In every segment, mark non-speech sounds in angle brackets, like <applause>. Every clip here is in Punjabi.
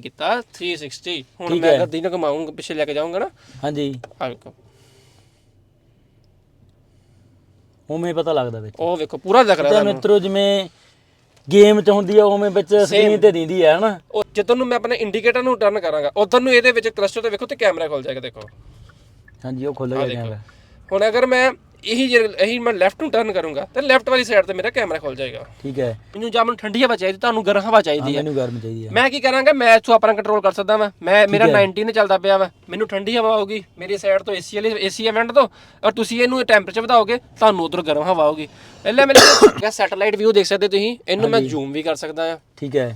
ਕੀਤਾ 360 ਹੁਣ ਠੀਕ ਮੈਂ ਹੈ। ਅਗਰ ਦਿਨ ਕਮਾਉਂਗਾ ਪਿੱਛੇ ਲੈ ਕੇ ਜਾਊਂਗਾ ਨਾ। ਹਾਂਜੀ। ਆ ਵੇਖੋ। ਉਵੇਂ ਪਤਾ ਲੱਗਦਾ ਵਿੱਚ। ਉਹ ਵੇਖੋ ਪੂਰਾ ਦਿਖ ਰਿਹਾ ਤੇ ਤੁਹਾਨੂੰ। ਮਿੱਤਰੋ ਜਿਵੇਂ ਗੇਮ ਚ ਹੁੰਦੀ ਆ ਉਵੇਂ ਵਿੱਚ ਸਕਰੀਨ ਤੇ ਦਿੰਦੀ ਆ ਹਨਾ? ਉਹ ਜਦੋਂ ਨੂੰ ਮੈਂ ਆਪਣੇ ਇੰਡੀਕੇਟਰ ਨੂੰ ਟਰਨ ਕਰਾਂਗਾ ਉਦੋਂ ਨੂੰ ਇਹਦੇ ਵਿੱਚ ਕਲਸਟਰ ਤੇ ਵੇਖੋ ਤੇ ਕੈਮਰਾ ਖੁੱਲ ਜਾਏਗਾ ਦੇਖੋ। ਹਾਂਜੀ ਉਹ ਖੁੱਲ ਗਿਆ ਕੈਮਰਾ ਹੁਣ ਅਗਰ ਮੈਂ ਇਹੀ ਜੇ ਇਹੀ ਮੈਂ ਲੈਫਟ ਨੂੰ ਟਰਨ ਕਰੂੰਗਾ ਤੇ ਲੈਫਟ ਵਾਲੀ ਸਾਈਡ ਤੇ ਮੇਰਾ ਕੈਮਰਾ ਖੁੱਲ ਜਾਏਗਾ। ਠੀਕ ਹੈ। ਮੈਨੂੰ ਜਾਂ ਮੈਨੂੰ ਠੰਡੀ ਹਵਾ ਚਾਹੀਦੀ ਤੁਹਾਨੂੰ ਗਰਮ ਹਵਾ ਚਾਹੀਦੀ ਹੈ ਮੈਨੂੰ ਗਰਮ ਚਾਹੀਦੀ ਆ ਮੈਂ ਕੀ ਕਰਾਂਗਾ ਮੈਂ ਇਥੋਂ ਆਪਣਾ ਕੰਟਰੋਲ ਕਰ ਸਕਦਾ ਵਾਂ। ਮੈਂ ਮੇਰਾ 19 ਨੇ ਚੱਲਦਾ ਪਿਆ ਵਾ। ਮੈਨੂੰ ਠੰਡੀ ਹਵਾ ਆਊਗੀ ਮੇਰੀ ਸਾਈਡ ਤੋਂ ਏਸੀ ਵਾਲੀ ਏਸੀ ਇਵੈਂਟ ਤੋਂ। ਔਰ ਤੁਸੀਂ ਇਹਨੂੰ ਟੈਂਪਰੇਚਰ ਵਧਾਓਗੇ ਤੁਹਾਨੂੰ ਉਧਰ ਗਰਮ ਹਵਾ ਆਊਗੀ। ਪਹਿਲਾਂ ਮੇਰੇ ਸੈਟੇਲਾਈਟ ਵਿਊ ਦੇਖ ਸਕਦੇ ਤੁਸੀਂ? ਇਹਨੂੰ ਮੈਂ ਜ਼ੂਮ ਵੀ ਕਰ ਸਕਦਾ ਆ ਠੀਕ ਹੈ।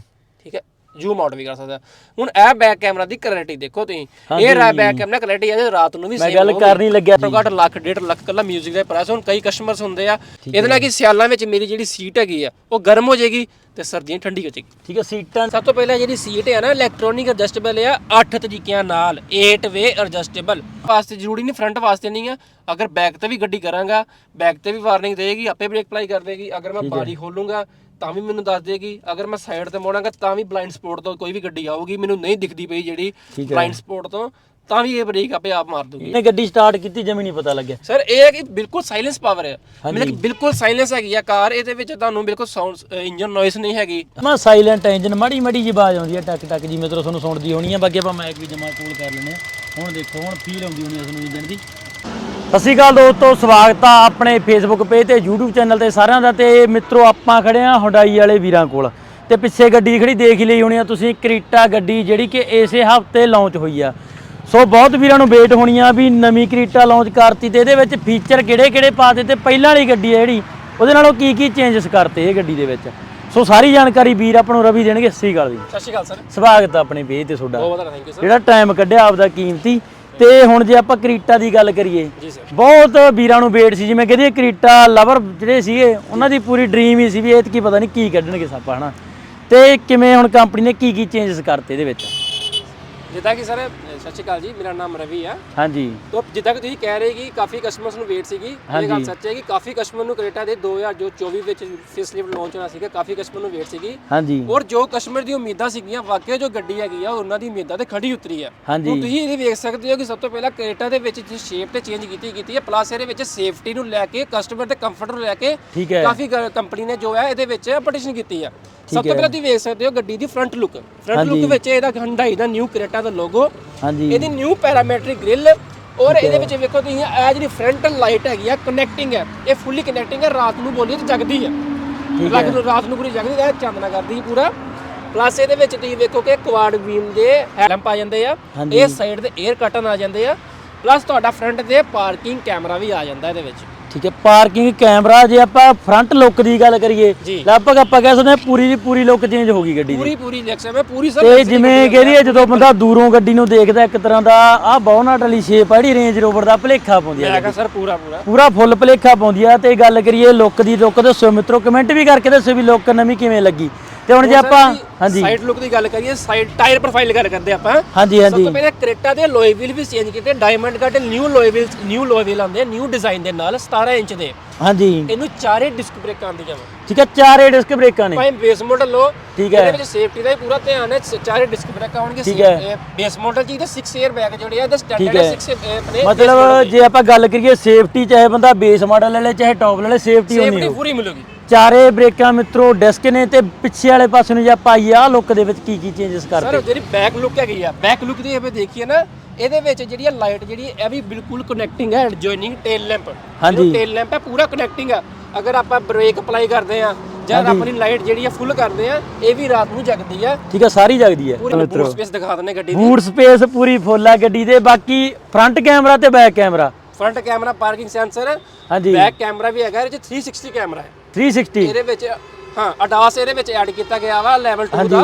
ਠੀਕ ਹੈ। ਜ਼ੂਮ ਆਊਟ ਵੀ ਕਰ ਸਕਦਾ। ਹੁਣ ਇਹ ਬੈਕ ਕੈਮਰਾ ਦੀ ਕਲੈਰਿਟੀ ਦੇਖੋ ਤੁਸੀਂ। ਇਹ ਰਾ ਬੈਕ ਕੈਮਰਾ ਕਲੈਰਿਟੀ ਹੈ ਰਾਤ ਨੂੰ ਵੀ ਮੈਂ same ਗੱਲ ਹੋਊਗੀ। ਕਰਨੀ ਲੱਗਿਆ। ਘੱਟੋ ਘੱਟ ਲੱਖ ਡੇਢ ਲੱਖ ਕੱਲਾ 뮤직 ਦਾ ਪ੍ਰਾਈਸ ਹੁਣ ਕਈ ਕਸਟਮਰਸ ਹੁੰਦੇ ਆ। ਇਹਦੇ ਨਾਲ ਕਿ ਸਿਆਲਾਂ ਵਿੱਚ ਮੇਰੀ ਜਿਹੜੀ ਸੀਟ ਹੈਗੀ ਆ ਉਹ ਗਰਮ ਹੋ ਜਾਏਗੀ ਤੇ ਸਰਦੀਆਂ ਠੰਡੀ ਹੋ ਜਾਏਗੀ। ਠੀਕ ਹੈ ਸੀਟਾਂ ਸਭ ਤੋਂ ਪਹਿਲਾਂ ਜਿਹੜੀ ਸੀਟ ਹੈ ਨਾ ਇਲੈਕਟ੍ਰੋਨਿਕ ਐਡਜਸਟੇਬਲ ਆ 8 ਤਰੀਕਿਆਂ ਨਾਲ 8 ਵੇ ਐਡਜਸਟੇਬਲ ਵਾਸਤੇ ਜ਼ਰੂਰੀ ਨਹੀਂ ਫਰੰਟ ਵਾਸਤੇ ਨਹੀਂ ਆ। ਅਗਰ ਬੈਕ ਤੇ ਵੀ ਗੱਡੀ ਕਰਾਂਗਾ ਬੈਕ ਤੇ ਵੀ ਵਾਰਨਿੰਗ ਦੇਗੀ ਆਪੇ ਬ੍ਰੇਕ ਅਪਲਾਈ ਕਰ ਦੇਗੀ। ਅਗਰ ਮੈਂ ਬਾਰੀ ਖੋਲੂੰਗਾ ਤਾਂ ਵੀ ਮੈਨੂੰ ਦੱਸ ਦੇਗੀ ਅਗਰ ਮੈਂ ਸਾਈਡ ਤੇ ਮੋੜਾਂਗਾ ਤਾਂ ਵੀ ਬਲਾਈਂਡ ਸਪੋਟ ਤੋਂ ਕੋਈ ਵੀ ਗੱਡੀ ਆਊਗੀ ਮੈਨੂੰ ਨਹੀਂ ਦਿਖਦੀ ਪਈ ਜਿਹੜੀ ਠੀਕ ਹੈ। ਬਲਾਈਂਡ ਸਪੋਟ ਤੋਂ ਤਾਂ ਵੀ ਇਹ ਬ੍ਰੇਕ ਆਪੇ ਆਪ ਮਾਰ ਦੂਗੀ ਇਹਨੇ ਗੱਡੀ ਸਟਾਰਟ ਕੀਤੀ ਜਮੀ ਨਹੀਂ ਪਤਾ ਲੱਗਿਆ। ਸਰ ਇਹ ਹੈ ਕਿ ਬਿਲਕੁਲ ਸਾਇਲੈਂਸ ਪਾਵਰ ਹੈ। ਮਤਲਬ ਕਿ ਬਿਲਕੁਲ ਸਾਇਲੈਂਸ ਹੈਗੀ ਆ ਕਾਰ ਇਹਦੇ ਵਿੱਚ ਤੁਹਾਨੂੰ ਬਿਲਕੁਲ ਸਾਊਂਡ ਇੰਜਨ ਨੋਇਸ ਨਹੀਂ ਹੈਗੀ। ਮੈਂ ਸਾਇਲੈਂਟ ਇੰਜਨ ਮਾੜੀ ਮਾੜੀ ਜੀ ਆਵਾਜ਼ ਆਉਂਦੀ ਹੈ ਟਕ ਟਕ ਜੀ ਮਿੱਤਰੋ ਤੁਹਾਨੂੰ ਸੁਣਦੀ ਹੋਣੀ ਆ ਬਾਕੀ ਆਪਾਂ ਮਾਈਕ ਵੀ ਜਮਾ ਕੋਲ ਕਰ ਲੈਣੇ ਹੁਣ ਦੇਖੋ ਹੁਣ ਫੀਲ ਆਉਂਦੀ ਹੋਣੀ ਆ ਤੁਹਾਨੂੰ ਇੰਜਨ ਦੀ। ਸਤਿ ਸ਼੍ਰੀ ਅਕਾਲ ਦੋਸਤੋ ਸਵਾਗਤ ਆ ਆਪਣੇ ਫੇਸਬੁੱਕ ਪੇਜ ਤੇ YouTube ਚੈਨਲ ਤੇ ਸਾਰਿਆਂ ਦਾ ਤੇ ਮਿੱਤਰੋ ਆਪਾਂ ਖੜੇ ਆ ਹੁੰਡਾਈ ਵਾਲੇ ਵੀਰਾਂ ਕੋਲ। ਤੇ ਪਿੱਛੇ ਗੱਡੀ ਖੜੀ ਦੇਖ ਹੀ ਲਈ ਹੋਣੀ ਆ ਤੁਸੀਂ ਕ੍ਰੀਟਾ ਗੱਡੀ ਜਿਹੜੀ ਕਿ ਇਸੇ ਹਫ਼ਤੇ ਲਾਂਚ ਹੋਈ ਆ। ਸੋ ਬਹੁਤ ਵੀਰਾਂ ਨੂੰ ਵੇਟ ਹੋਣੀ ਆ ਵੀ ਨਵੀਂ ਕ੍ਰੀਟਾ ਲਾਂਚ ਕਰਤੀ ਤੇ ਇਹਦੇ ਵਿੱਚ ਫੀਚਰ ਕਿਹੜੇ ਕਿਹੜੇ ਪਾਤੇ ਤੇ ਪਹਿਲਾਂ ਵਾਲੀ ਗੱਡੀ ਆ ਜਿਹੜੀ ਉਹਦੇ ਨਾਲੋਂ ਕੀ ਕੀ ਚੇਂਜਸ ਕਰਤੇ ਇਹ ਗੱਡੀ ਦੇ ਵਿੱਚ। ਸੋ ਸਾਰੀ ਜਾਣਕਾਰੀ ਵੀਰ ਆਪਾਂ ਨੂੰ ਰਵੀ ਦੇਣਗੇ ਸਹੀ ਗੱਲ ਦੀ ਸਤਿ ਸ਼੍ਰੀ ਅਕਾਲ ਸਰ। ਸਵਾਗਤ ਆ ਆਪਣੇ ਪੇਜ ਤੇ ਤੁਹਾਡਾ। ਬਹੁਤ ਬਹੁਤ ਥੈਂਕ ਯੂ ਸਰ ਜਿਹੜਾ ਟਾਈਮ ਕੱਢਿਆ ਆਪਦਾ ਕੀਮਤੀ ਤੇ ਹੁਣ ਜੇ ਆਪਾਂ ਕ੍ਰੀਟਾ ਦੀ ਗੱਲ ਕਰੀਏ ਬਹੁਤ ਵੀਰਾਂ ਨੂੰ ਵੇਟ ਸੀ ਜਿਵੇਂ ਕਹਿੰਦੇ ਕ੍ਰੀਟਾ ਲਵਰ ਜਿਹੜੇ ਸੀਗੇ ਉਹਨਾਂ ਦੀ ਪੂਰੀ ਡ੍ਰੀਮ ਹੀ ਸੀ ਵੀ ਇਹ ਕੀ ਪਤਾ ਨਹੀਂ ਕੀ ਕੱਢਣਗੇ ਸਾਪਾ ਹਨਾ? ਤੇ ਕਿਵੇਂ ਹੁਣ ਕੰਪਨੀ ਨੇ ਕੀ ਕੀ ਚੇਂਜਸ ਕਰਤੇ ਇਹਦੇ ਵਿੱਚ? ਜਿੱਦਾਂ ਕਿ ਸਰ ਸਤਿ ਸ਼੍ਰੀ ਅਕਾਲ ਜੀ ਮੇਰਾ ਨਾਮ ਰਵੀ ਆ। ਹਾਂਜੀ। ਤੋ ਜਿੱਦਾਂ ਕਿ ਤੁਸੀਂ ਕਹਿ ਰਹੇ ਕਿ ਕਾਫੀ ਕਸਟਮਰਸ ਨੂੰ ਵੇਟ ਸੀਗੀ ਇਹ ਗੱਲ ਸੱਚ ਹੈ ਕਿ ਕਾਫੀ ਕਸਟਮਰ ਨੂੰ ਕ੍ਰੇਟਾ ਦੇ 2024 ਵਿੱਚ ਫੇਸਲਿਫਟ ਲਾਂਚ ਹੋਣਾ ਸੀਗਾ ਕਾਫੀ ਕਸਟਮਰ ਨੂੰ ਵੇਟ ਸੀਗੀ। ਹਾਂਜੀ। ਔਰ ਜੋ ਕਸਟਮਰ ਦੀ ਉਮੀਦਾਂ ਸੀਗੀਆਂ ਵਾਕਿਆ ਜੋ ਗੱਡੀ ਹੈਗੀ ਆ ਉਹਨਾਂ ਦੀ ਉਮੀਦਾਂ ਤੇ ਖੜੀ ਉਤਰੀ ਆ। ਹਾਂਜੀ। ਹੁਣ ਤੁਸੀਂ ਇਹ ਵੇਖ ਸਕਦੇ ਹੋ ਕਿ ਸਭ ਤੋਂ ਪਹਿਲਾਂ ਕ੍ਰੇਟਾ ਦੇ ਵਿੱਚ ਜੋ ਸ਼ੇਪ ਤੇ ਚੇਂਜ ਕੀਤੀ ਕੀਤੀ ਹੈ ਪਲੱਸ ਇਹਦੇ ਵਿੱਚ ਸੇਫਟੀ ਨੂੰ ਲੈ ਕੇ ਕਸਟਮਰ ਦੇ ਕੰਫਰਟ ਨੂੰ ਲੈ ਕੇ ਕਾਫੀ ਕੰਪਨੀ ਨੇ ਜੋ ਹੈ ਇਹਦੇ ਵਿੱਚ ਅਪਡੇਸ਼ਨ ਕੀਤੀ ਆ। ਸਭ ਤੋਂ ਪਹਿਲਾਂ ਤੁਸੀਂ ਵੇਖ ਸਕਦੇ ਹੋ ਗੱਡੀ ਦੀ ਫਰੰਟ ਲੁੱਕ ਫਰੰਟ ਲੁੱਕ ਵਿੱਚ ਇਹਦਾ ਹੰਡਾਈ ਦਾ ਨਿਊ ਕ੍ਰੇਟਾ ਦਾ ਲੋਗੋ ਹਾਂਜੀ। ਇਹਦੀ ਨਿਊ ਪੈਰਾਮੈਟ੍ਰਿਕ ਗ੍ਰਿਲ ਔਰ ਇਹਦੇ ਵਿੱਚ ਵੇਖੋ ਤੁਸੀਂ ਇਹ ਜਿਹੜੀ ਫਰੰਟ ਲਾਈਟ ਹੈਗੀ ਆ ਕਨੈਕਟਿੰਗ ਹੈ। ਇਹ ਫੁੱਲੀ ਕਨੈਕਟਿੰਗ ਹੈ ਰਾਤ ਨੂੰ ਬੋਲੀ ਤੇ ਜਗਦੀ ਹੈ। ਰਾਤ ਨੂੰ ਰਾਤ ਨੂੰ ਪੂਰੀ ਜਗਦੀ ਹੈ ਚਾਨਣਾ ਕਰਦੀ ਹੈ ਪੂਰਾ। ਪਲੱਸ ਇਹਦੇ ਵਿੱਚ ਤੁਸੀਂ ਵੇਖੋ ਕਿ ਕੁਆਡ ਬੀਮ ਦੇ ਹੈਲੰਪ ਆ ਜਾਂਦੇ ਆ। ਹਾਂਜੀ। ਇਹ ਸਾਈਡ ਦੇ 에ਅਰ ਕਟਨ ਆ ਜਾਂਦੇ ਆ। ਪਲੱਸ ਤੁਹਾਡਾ ਫਰੰਟ ਤੇ ਪਾਰਕਿੰਗ ਕੈਮਰਾ ਵੀ ਆ ਜਾਂਦਾ ਇਹਦੇ ਵਿੱਚ। ਠੀਕ ਹੈ ਪਾਰਕਿੰਗ ਕੈਮਰਾ ਜੇ ਆਪਾਂ ਫਰੰਟ ਲੁੱਕ ਦੀ ਗੱਲ ਕਰੀਏ। ਲਗਭਗ ਆਪਾਂ ਕਹਿ ਸਕਦੇ ਹਾਂ ਪੂਰੀ ਦੀ ਪੂਰੀ ਲੁੱਕ ਚੇਂਜ ਹੋ ਗਈ ਗੱਡੀ ਦੀ। ਪੂਰੀ ਪੂਰੀ ਲੈਕਸ ਹੈ ਪੂਰੀ ਸਰ ਤੇ ਜਿਵੇਂ ਕਹਦੀ ਜਦੋਂ ਬੰਦਾ ਦੂਰੋਂ ਗੱਡੀ ਨੂੰ ਦੇਖਦਾ ਇੱਕ ਤਰ੍ਹਾਂ ਦਾ ਆਹ ਬੌਨਾਟ ਵਾਲੀ ਸ਼ੇਪ ਆ ਜਿਹੜੀ ਰੇਂਜ ਰੋਵਰ ਦਾ ਭਲੇਖਾ ਪਾਉਂਦੀ ਆ ਮੈਂ ਕਹਾਂ ਸਰ ਪੂਰਾ ਪੂਰਾ। ਪੂਰਾ ਫੁੱਲ ਭਲੇਖਾ ਪਾਉਂਦੀ ਆ। ਤੇ ਗੱਲ ਕਰੀਏ ਲੁੱਕ ਦੀ ਲੁੱਕ ਦੱਸੋ ਮਿੱਤਰੋ ਕਮੈਂਟ ਵੀ ਕਰਕੇ ਦੱਸੋ ਵੀ ਲੁੱਕ ਨਵੀਂ ਕਿਵੇਂ ਲੱਗੀ। ਤੇ ਹੁਣ ਜੇ ਆਪਾਂ ਹਾਂਜੀ। ਸਾਈਡ ਲੁੱਕ ਦੀ ਗੱਲ ਕਰੀਏ ਸਾਈਡ ਟਾਇਰ ਪ੍ਰੋਫਾਈਲ ਗੱਲ ਕਰਦੇ ਆਪਾਂ। ਹਾਂਜੀ ਸਭ ਤੋਂ ਪਹਿਲਾਂ ਕ੍ਰੇਟਾ ਦੇ ਲੋਏ ਵੀਲ ਵੀ ਚੇਂਜ ਕੀਤੇ diamond cut new alloy wheel new alloy wheel ਆਉਂਦੇ ਨਿਊ ਡਿਜ਼ਾਈਨ ਦੇ ਨਾਲ 17 ਇੰਚ ਦੇ। ਹਾਂਜੀ। ਇਹਨੂੰ ਚਾਰੇ ਡਿਸਕ ਬ੍ਰੇਕਾਂ ਆਉਂਦੀਆਂ ਵਾ ਠੀਕ ਹੈ ਚਾਰੇ ਡਿਸਕ ਬ੍ਰੇਕਾਂ ਨੇ ਭਾਵੇਂ ਬੇਸ ਮਾਡਲ ਲੋ ਠੀਕ ਹੈ। ਇਹਦੇ ਵਿੱਚ ਸੇਫਟੀ ਦਾ ਵੀ ਪੂਰਾ ਧਿਆਨ ਹੈ ਚਾਰੇ ਡਿਸਕ ਬ੍ਰੇਕਾਂ ਆਉਣਗੇ ਠੀਕ ਹੈ। ਬੇਸ ਮਾਡਲ ਜੀ ਤੇ 6 에ਅਰ ਬੈਗ ਜਿਹੜੇ ਆ ਇਹਦਾ ਸਟੈਂਡਰਡ ਹੈ। ਹੈ 6 ਆਪਣੇ ਮਤਲਬ ਜੇ ਆਪਾਂ ਗੱਲ ਕਰੀਏ ਸੇਫਟੀ ਚਾਹੇ ਬੰਦਾ ਬੇਸ ਮਾਡਲ ਲੈ ਲੇ ਚਾਹੇ ਟੌਪ ਲੈ ਲੇ ਸੇਫਟੀ ਹੋਣੀ ਸੇਫਟੀ ਪੂਰੀ ਮਿਲੂਗੀ। ਚਾਰੇ ਬ੍ਰੇਕਾਂ ਮਿੱਤਰੋ ਡਿਸਕ ਨੇ ਤੇ ਪਿੱਛੇ ਵਾਲੇ ਪਾਸੇ ਨੂੰ ਜੇ ਆਪਾਂ ਆਈਏ ਆਹ ਲੁੱਕ ਦੇ ਵਿੱਚ ਕੀ ਕੀ ਚੇਂਜਸ ਸਰ ਜਿਹੜੀ ਬੈਕ ਲੁੱਕ ਹੈਗੀ ਆ ਬੈਕ ਲੁੱਕ ਦੀ ਇਹ ਦੇਖੀਏ ਨਾ ਇਹਦੇ ਵਿੱਚ ਜਿਹੜੀ ਲਾਈਟ ਜਿਹੜੀ ਇਹ ਵੀ ਬਿਲਕੁਲ ਕਨੈਕਟਿੰਗ ਹੈ ਜੁਆਇਨਿੰਗ ਟੇਲ ਲੈਂਪ ਹਾਂਜੀ। ਟੇਲ ਲੈਂਪ ਹੈ ਪੂਰਾ ਕਨੈਕਟਿੰਗ ਆ। ਅਗਰ ਆਪਾਂ ਬ੍ਰੇਕ ਅਪਲਾਈ ਕਰਦੇ ਆ ਜਾਂ ਆਪਣੀ ਲਾਈਟ ਜਿਹੜੀ ਆ ਫੁੱਲ ਕਰਦੇ ਆ ਇਹ ਵੀ ਰਾਤ ਨੂੰ ਜਗਦੀ ਆ। ਠੀਕ ਹੈ ਸਾਰੀ ਜਗਦੀ ਹੈ ਪੂਰੀ ਬੂਟ ਸਪੇਸ ਦਿਖਾ ਦਿੰਦੇ ਗੱਡੀ ਦੀ। ਬੂਟ ਸਪੇਸ ਪੂਰੀ ਫੁੱਲ ਆ ਗੱਡੀ ਦੇ ਬਾਕੀ ਫਰੰਟ ਕੈਮਰਾ ਤੇ back camera front camera parking sensor ਹਾਂਜੀ। ਬੈਕ ਕੈਮਰਾ ਵੀ ਹੈਗਾ ਇਹਦੇ ਚ 360 ਕੈਮਰਾ ਹੈ। 360. ਇਹਦੇ ਵਿੱਚ ਹਾਂ ਅਡਾਸ ਇਹਦੇ ਵਿੱਚ ਐਡ ਕੀਤਾ ਗਿਆ ਵਾ ਲੈਵਲ 2 ਦਾ।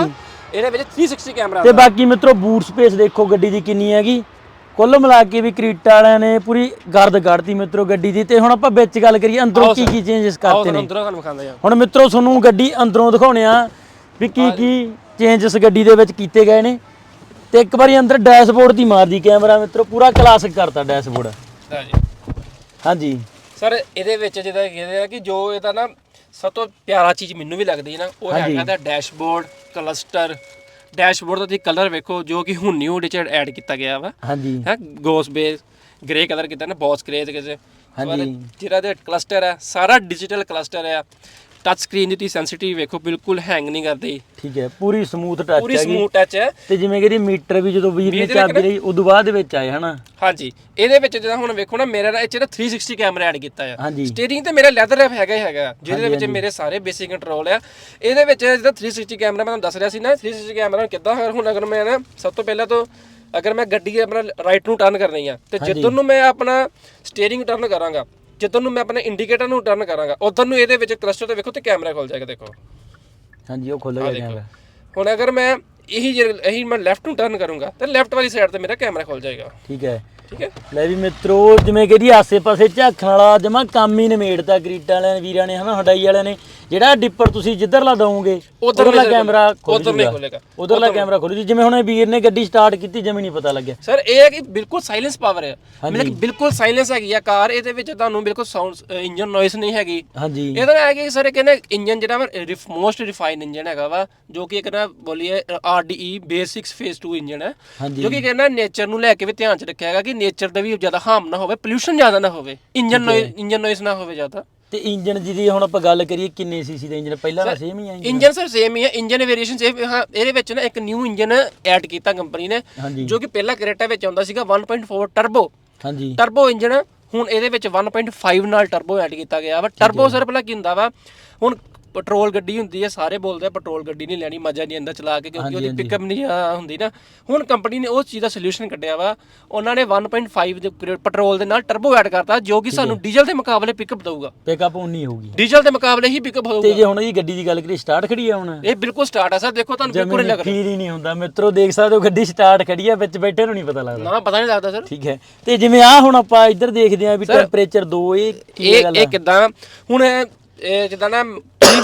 ਇਹਦੇ ਵਿੱਚ 360 ਕੈਮਰਾ ਤੇ ਬਾਕੀ ਮਿੱਤਰੋ ਬੂਟ ਸਪੇਸ ਦੇਖੋ ਗੱਡੀ ਦੀ ਕਿੰਨੀ ਹੈਗੀ। ਕੁੱਲ ਮਿਲਾ ਕੇ ਵੀ ਕ੍ਰੀਟਾ ਵਾਲਿਆਂ ਨੇ ਪੂਰੀ ਗਰਦ ਕੱਢਤੀ ਮਿੱਤਰੋ ਗੱਡੀ ਦੀ। ਤੇ ਹੁਣ ਆਪਾਂ ਵਿੱਚ ਗੱਲ ਕਰੀਏ ਅੰਦਰੋਂ ਕੀ ਕੀ ਚੇਂਜਸ ਆਓ ਕਰਤੇ ਤੁਹਾਨੂੰ ਨੇ। ਅੰਦਰੋਂ ਤੁਹਾਨੂੰ ਵਿਖਾਉਂਦੇ ਆ ਹੁਣ ਮਿੱਤਰੋ ਤੁਹਾਨੂੰ ਗੱਡੀ ਅੰਦਰੋਂ ਦਿਖਾਉਣੇ ਆ ਵੀ ਕੀ ਕੀ ਚੇਂਜਸ ਗੱਡੀ ਦੇ ਵਿੱਚ ਕੀਤੇ ਗਏ ਨੇ। ਤੇ ਇੱਕ ਵਾਰੀ ਅੰਦਰ ਡੈਸ਼ਬੋਰਡ ਦੀ ਮਾਰਦੀ ਕੈਮਰਾ ਮਿੱਤਰੋ ਪੂਰਾ ਕਲਾਸਿਕ ਕਰਤਾ ਡੈਸ਼ਬੋਰਡ ਹਾਂਜੀ। ਸਰ ਇਹਦੇ ਵਿੱਚ ਜਿਹਦਾ ਕਹਿੰਦੇ ਆ ਕਿ ਜੋ ਇਹਦਾ ਨਾ ਸਭ ਤੋਂ ਪਿਆਰਾ ਚੀਜ਼ ਮੈਨੂੰ ਵੀ ਲੱਗਦੀ ਹੈ ਨਾ ਉਹ ਹੈਗਾ ਦਾ ਡੈਸ਼ਬੋਰਡ ਕਲਸਟਰ ਡੈਸ਼ਬੋਰਡ ਦਾ ਤੁਸੀਂ ਕਲਰ ਵੇਖੋ ਜੋ ਕਿ ਹੁਣ ਨਿਊ ਵਿੱਚ ਐਡ ਕੀਤਾ ਗਿਆ ਵਾ। ਹਾਂਜੀ। ਹੈ ਗੋਸ ਬੇਸ ਗ੍ਰੇ ਕਲਰ ਕੀਤਾ ਨਾ ਬੌਸ ਗ੍ਰੇ ਤੇ ਕਿਸੇ ਹਾਂਜੀ। ਜਿਹੜਾ ਦੇ ਕਲਸਟਰ ਹੈ ਸਾਰਾ ਡਿਜੀਟਲ ਕਲਸਟਰ ਹੈ ਟੱਚ ਸਕਰੀਨ ਦੀ ਤੁਸੀਂ ਸੈਂਸਿਟਿਵ ਵੇਖੋ ਬਿਲਕੁਲ ਹੈਂਗ ਨਹੀਂ ਕਰਦੀ। ਠੀਕ ਹੈ ਪੂਰੀ ਸਮੂਥ ਟੱਚ ਪੂਰੀ ਹੈਗੀ। ਸਮੂਥ ਟੱਚ ਹੈ। ਤੇ ਜਿਵੇਂ ਕਿ ਇਹਦੀ ਮੀਟਰ ਵੀ ਜਦੋਂ ਵੀਰ ਨੇ ਚਾਬੀ ਲਈ ਉਦੋਂ ਬਾਅਦ ਵਿੱਚ ਆਏ ਹਨਾ? ਹਾਂਜੀ ਇਹਦੇ ਵਿੱਚ ਜਿਹੜਾ ਹੁਣ ਵੇਖੋ ਨਾ ਮੇਰਾ ਇਹ ਨਾ 360 ਕੈਮਰਾ ਐਡ ਕੀਤਾ ਆ। ਹਾਂਜੀ। ਸਟੀਅਰਿੰਗ ਤੇ ਮੇਰਾ ਲੈਦਰ ਰੈਪ ਹੈਗਾ ਹੀ ਹੈਗਾ ਜਿਹਦੇ ਵਿੱਚ ਮੇਰੇ ਸਾਰੇ ਬੇਸਿਕ ਕੰਟਰੋਲ ਆ। ਇਹਦੇ ਵਿੱਚ ਜਿਹੜਾ 360 ਕੈਮਰਾ ਮੈਂ ਤੁਹਾਨੂੰ ਦੱਸ ਰਿਹਾ ਸੀ ਨਾ 360 ਕੈਮਰਾ ਕਿੱਦਾਂ ਹੁਣ ਅਗਰ ਮੈਂ ਨਾ ਸਭ ਤੋਂ ਪਹਿਲਾਂ ਤੋਂ ਅਗਰ ਮੈਂ ਗੱਡੀ ਆਪਣਾ ਰਾਈਟ ਨੂੰ ਟਰਨ ਕਰਨੀ ਆ ਤੇ ਜਿੱਦੋਂ ਨੂੰ ਮੈਂ ਆਪਣਾ ਸਟੀਅਰਿੰਗ ਟਰਨ ਕਰਾਂਗਾ ਜਿੱਦੋਂ ਨੂੰ ਮੈਂ ਆਪਣੇ ਇੰਡੀਕੇਟਰ ਨੂੰ ਟਰਨ ਕਰਾਂਗਾ ਉਦੋਂ ਨੂੰ ਇਹਦੇ ਵਿੱਚ ਕਲਸਟਰ ਤੇ ਵੇਖੋ ਤੇ ਕੈਮਰਾ ਖੁੱਲ ਜਾਏਗਾ ਦੇਖੋ। ਹਾਂਜੀ ਉਹ ਖੁੱਲ ਗਿਆ ਕੈਮਰਾ ਹੁਣ ਅਗਰ ਮੈਂ ਇਹੀ ਇਹੀ ਮੈਂ ਲੈਫਟ ਨੂੰ ਟਰਨ ਕਰੂੰਗਾ ਤਾਂ ਲੈਫਟ ਵਾਲੀ ਸਾਈਡ ਤੇ ਮੇਰਾ ਕੈਮਰਾ ਖੁੱਲ ਜਾਏਗਾ। ਠੀਕ ਹੈ। ਠੀਕ ਹੈ। ਲੈ ਵੀ ਮਿੱਤਰੋ ਜਿਵੇਂ ਕਿ ਇਹਦੀ ਆਸੇ-ਪਾਸੇ ਝਾਕਣ ਵਾਲਾ ਜਮਾ ਕੰਮ ਹੀ ਨਿਮੇੜਤਾ ਗਰੀਟਾਂ ਵਾਲਿਆਂ ਨੇ ਵੀਰਾਂ ਨੇ ਹਨਾ ਹਡਾਈ ਵਾਲਿਆਂ ਨੇ। ਜਿਹੜਾ ਡਿੱਪਰ ਤੁਸੀਂ ਜਿੱਧਰਲਾ ਉੱਧਰ ਉਧਰਲਾ ਕੈਮਰਾ ਖੁੱਲ ਉੱਧਰ ਨਹੀਂ ਜੂਗਾ। ਖੁੱਲੇਗਾ। ਉਧਰਲਾ ਕੈਮਰਾ ਖੁੱਲ ਜੂ। ਜਿਵੇਂ ਹੁਣ ਇਹ ਵੀਰ ਨੇ ਗੱਡੀ ਸਟਾਰਟ ਕੀਤੀ ਜਮੀ ਨਹੀਂ ਪਤਾ ਲੱਗਿਆ। ਸਰ ਇਹ ਹੈ ਕਿ ਬਿਲਕੁਲ ਸਾਇਲੈਂਸ ਪਾਵਰ ਹੈ। ਮਤਲਬ ਕਿ ਬਿਲਕੁਲ ਸਾਇਲੈਂਸ ਹੈਗੀ ਆ ਕਾਰ ਇਹਦੇ ਵਿੱਚ ਤੁਹਾਨੂੰ ਬਿਲਕੁਲ ਸਾਊਂਡ ਇੰਜਨ ਨੋਇਸ ਨਹੀਂ ਹੈਗੀ। ਹਾਂਜੀ। ਇਹਦਾ ਹੈ ਕਿ ਸਰ ਇਹ ਕਹਿੰਦੇ ਇੰਜਨ ਜਿਹੜਾ ਵਾ ਮੋਸਟ ਰਿਫਾਈਨ ਇੰਜਨ ਹੈਗਾ ਵਾ ਜੋ ਕਿ ਇੱਕ ਨਾ ਬੋਲੀਏ ਆਰਡੀਈ ਬੇਸਿਕਸ ਫੇਸ 2 ਇੰਜਨ ਹੈ। ਜੋ ਕਿ ਕਹਿੰਦਾ ਨੇਚਰ ਨੂੰ ਲੈ ਕੇ ਵੀ ਧਿਆਨ ਚ ਰੱਖਿਆ ਹੈਗਾ ਕਿ ਨੇਚਰ ਦਾ ਵੀ ਜ਼ਿਆਦਾ ਹਾਰਮ ਨਾ ਹੋਵੇ ਪੋਲੂਸ਼ਨ ਜ਼ਿਆਦਾ ਨਾ ਹੋਵੇ ਇੰਜਨ ਨੋਇਸ ਇੰਜਨ ਨੋਇਸ ਨਾ ਹੋਵੇ ਜ਼ਿਆਦਾ। ਤੇ ਇੰਜਨ ਜਿਹਦੀ ਹੁਣ ਆਪਾਂ ਗੱਲ ਕਰੀਏ ਕਿੰਨੇ ਸੀਸੀ ਦਾ ਇੰਜਨ ਪਹਿਲਾਂ ਦਾ ਸੇਮ ਹੀ ਆ ਇੰਜਨ। ਸਰ ਸੇਮ ਹੀ ਹੈ ਇੰਜਨ ਵੇਰੀਏਸ਼ਨ ਸੇਮ ਹਾਂ ਇਹਦੇ ਵਿੱਚ ਨਾ ਇੱਕ ਨਿਊ ਇੰਜਨ ਐਡ ਕੀਤਾ ਕੰਪਨੀ ਨੇ ਜੋ ਕਿ ਪਹਿਲਾਂ ਕਰੇਟਾ ਵਿੱਚ ਆਉਂਦਾ ਸੀਗਾ 1.4 ਟਰਬੋ ਹਾਂਜੀ। ਟਰਬੋ ਇੰਜਨ ਹੁਣ ਇਹਦੇ ਵਿੱਚ 1.5 ਨਾਲ ਟਰਬੋ ਐਡ ਕੀਤਾ ਗਿਆ ਵਾ। ਟਰਬੋ ਸਰ ਪਹਿਲਾਂ ਕੀ ਹੁੰਦਾ ਵਾ ਹੁਣ ਪੈਟਰੋਲ ਗੱਡੀ ਹੁੰਦੀ ਹੈ ਸਾਰੇ ਬੋਲਦੇ ਆ ਪੈਟਰੋਲ ਗੱਡੀ ਨਹੀਂ ਲੈਣੀ ਮਜ਼ਾ ਨਹੀਂ ਆਂਦਾ ਚਲਾ ਕੇ ਕਿਉਂਕਿ ਉਹਦੀ ਪਿਕਅਪ ਨਹੀਂ ਆ, ਹੁੰਦੀ ਨਾ। ਹੁਣ ਕੰਪਨੀ ਨੇ ਉਸ ਚੀਜ਼ ਦਾ ਸੋਲੂਸ਼ਨ ਕੱਢਿਆ ਵਾ। ਉਹਨਾਂ ਨੇ 1.5 ਦੇ ਪੈਟਰੋਲ ਦੇ ਨਾਲ ਟਰਬੋ ਐਡ ਕਰਤਾ ਜੋ ਕਿ ਸਾਨੂੰ ਡੀਜ਼ਲ ਦੇ ਮੁਕਾਬਲੇ ਪਿਕਅਪ ਦਊਗਾ। ਪਿਕਅਪ ਉਨੀ ਹੋਊਗੀ। ਡੀਜ਼ਲ ਦੇ ਮੁਕਾਬਲੇ ਹੀ ਪਿਕਅਪ ਤੇ ਹੋਊਗਾ ਜੇ ਹੁਣ ਇਹ ਗੱਡੀ ਦੀ ਗੱਲ ਕਰੀਏ ਸਟਾਰਟ ਖੜੀ ਆ ਹੁਣ। ਇਹ ਬਿਲਕੁਲ ਸਟਾਰਟ ਆ ਸਰ ਦੇਖੋ ਤੁਹਾਨੂੰ ਬਿਲਕੁਲ ਨਹੀਂ ਜਮੀਨ ਲੱਗ ਫੀਲ ਹੀ ਨਹੀਂ ਹੁੰਦਾ ਮਿੱਤਰੋ ਦੇਖ ਸਕਦੇ ਹੋ ਗੱਡੀ ਸਟਾਰਟ ਖੜੀ ਆ ਵਿੱਚ ਬੈਠੇ ਨੂੰ ਨਹੀਂ ਪਤਾ ਲੱਗਦਾ। ਨਾ ਪਤਾ ਨਹੀਂ ਲੱਗਦਾ ਸਰ। ਠੀਕ ਹੈ। ਤੇ ਜਿਵੇਂ ਆ ਹੁਣ ਆਪਾਂ ਇੱਧਰ ਦੇਖਦੇ ਆ ਵੀ ਟੈਂਪਰੇਚਰ 2 ਇਹ ਕੀ ਇਹ ਗੱਲ ਇਹ ਕਿਦਾਂ? ਹੁਣ ਇਹ ਇਹ ਜਿੱਦਾਂ ਨਾ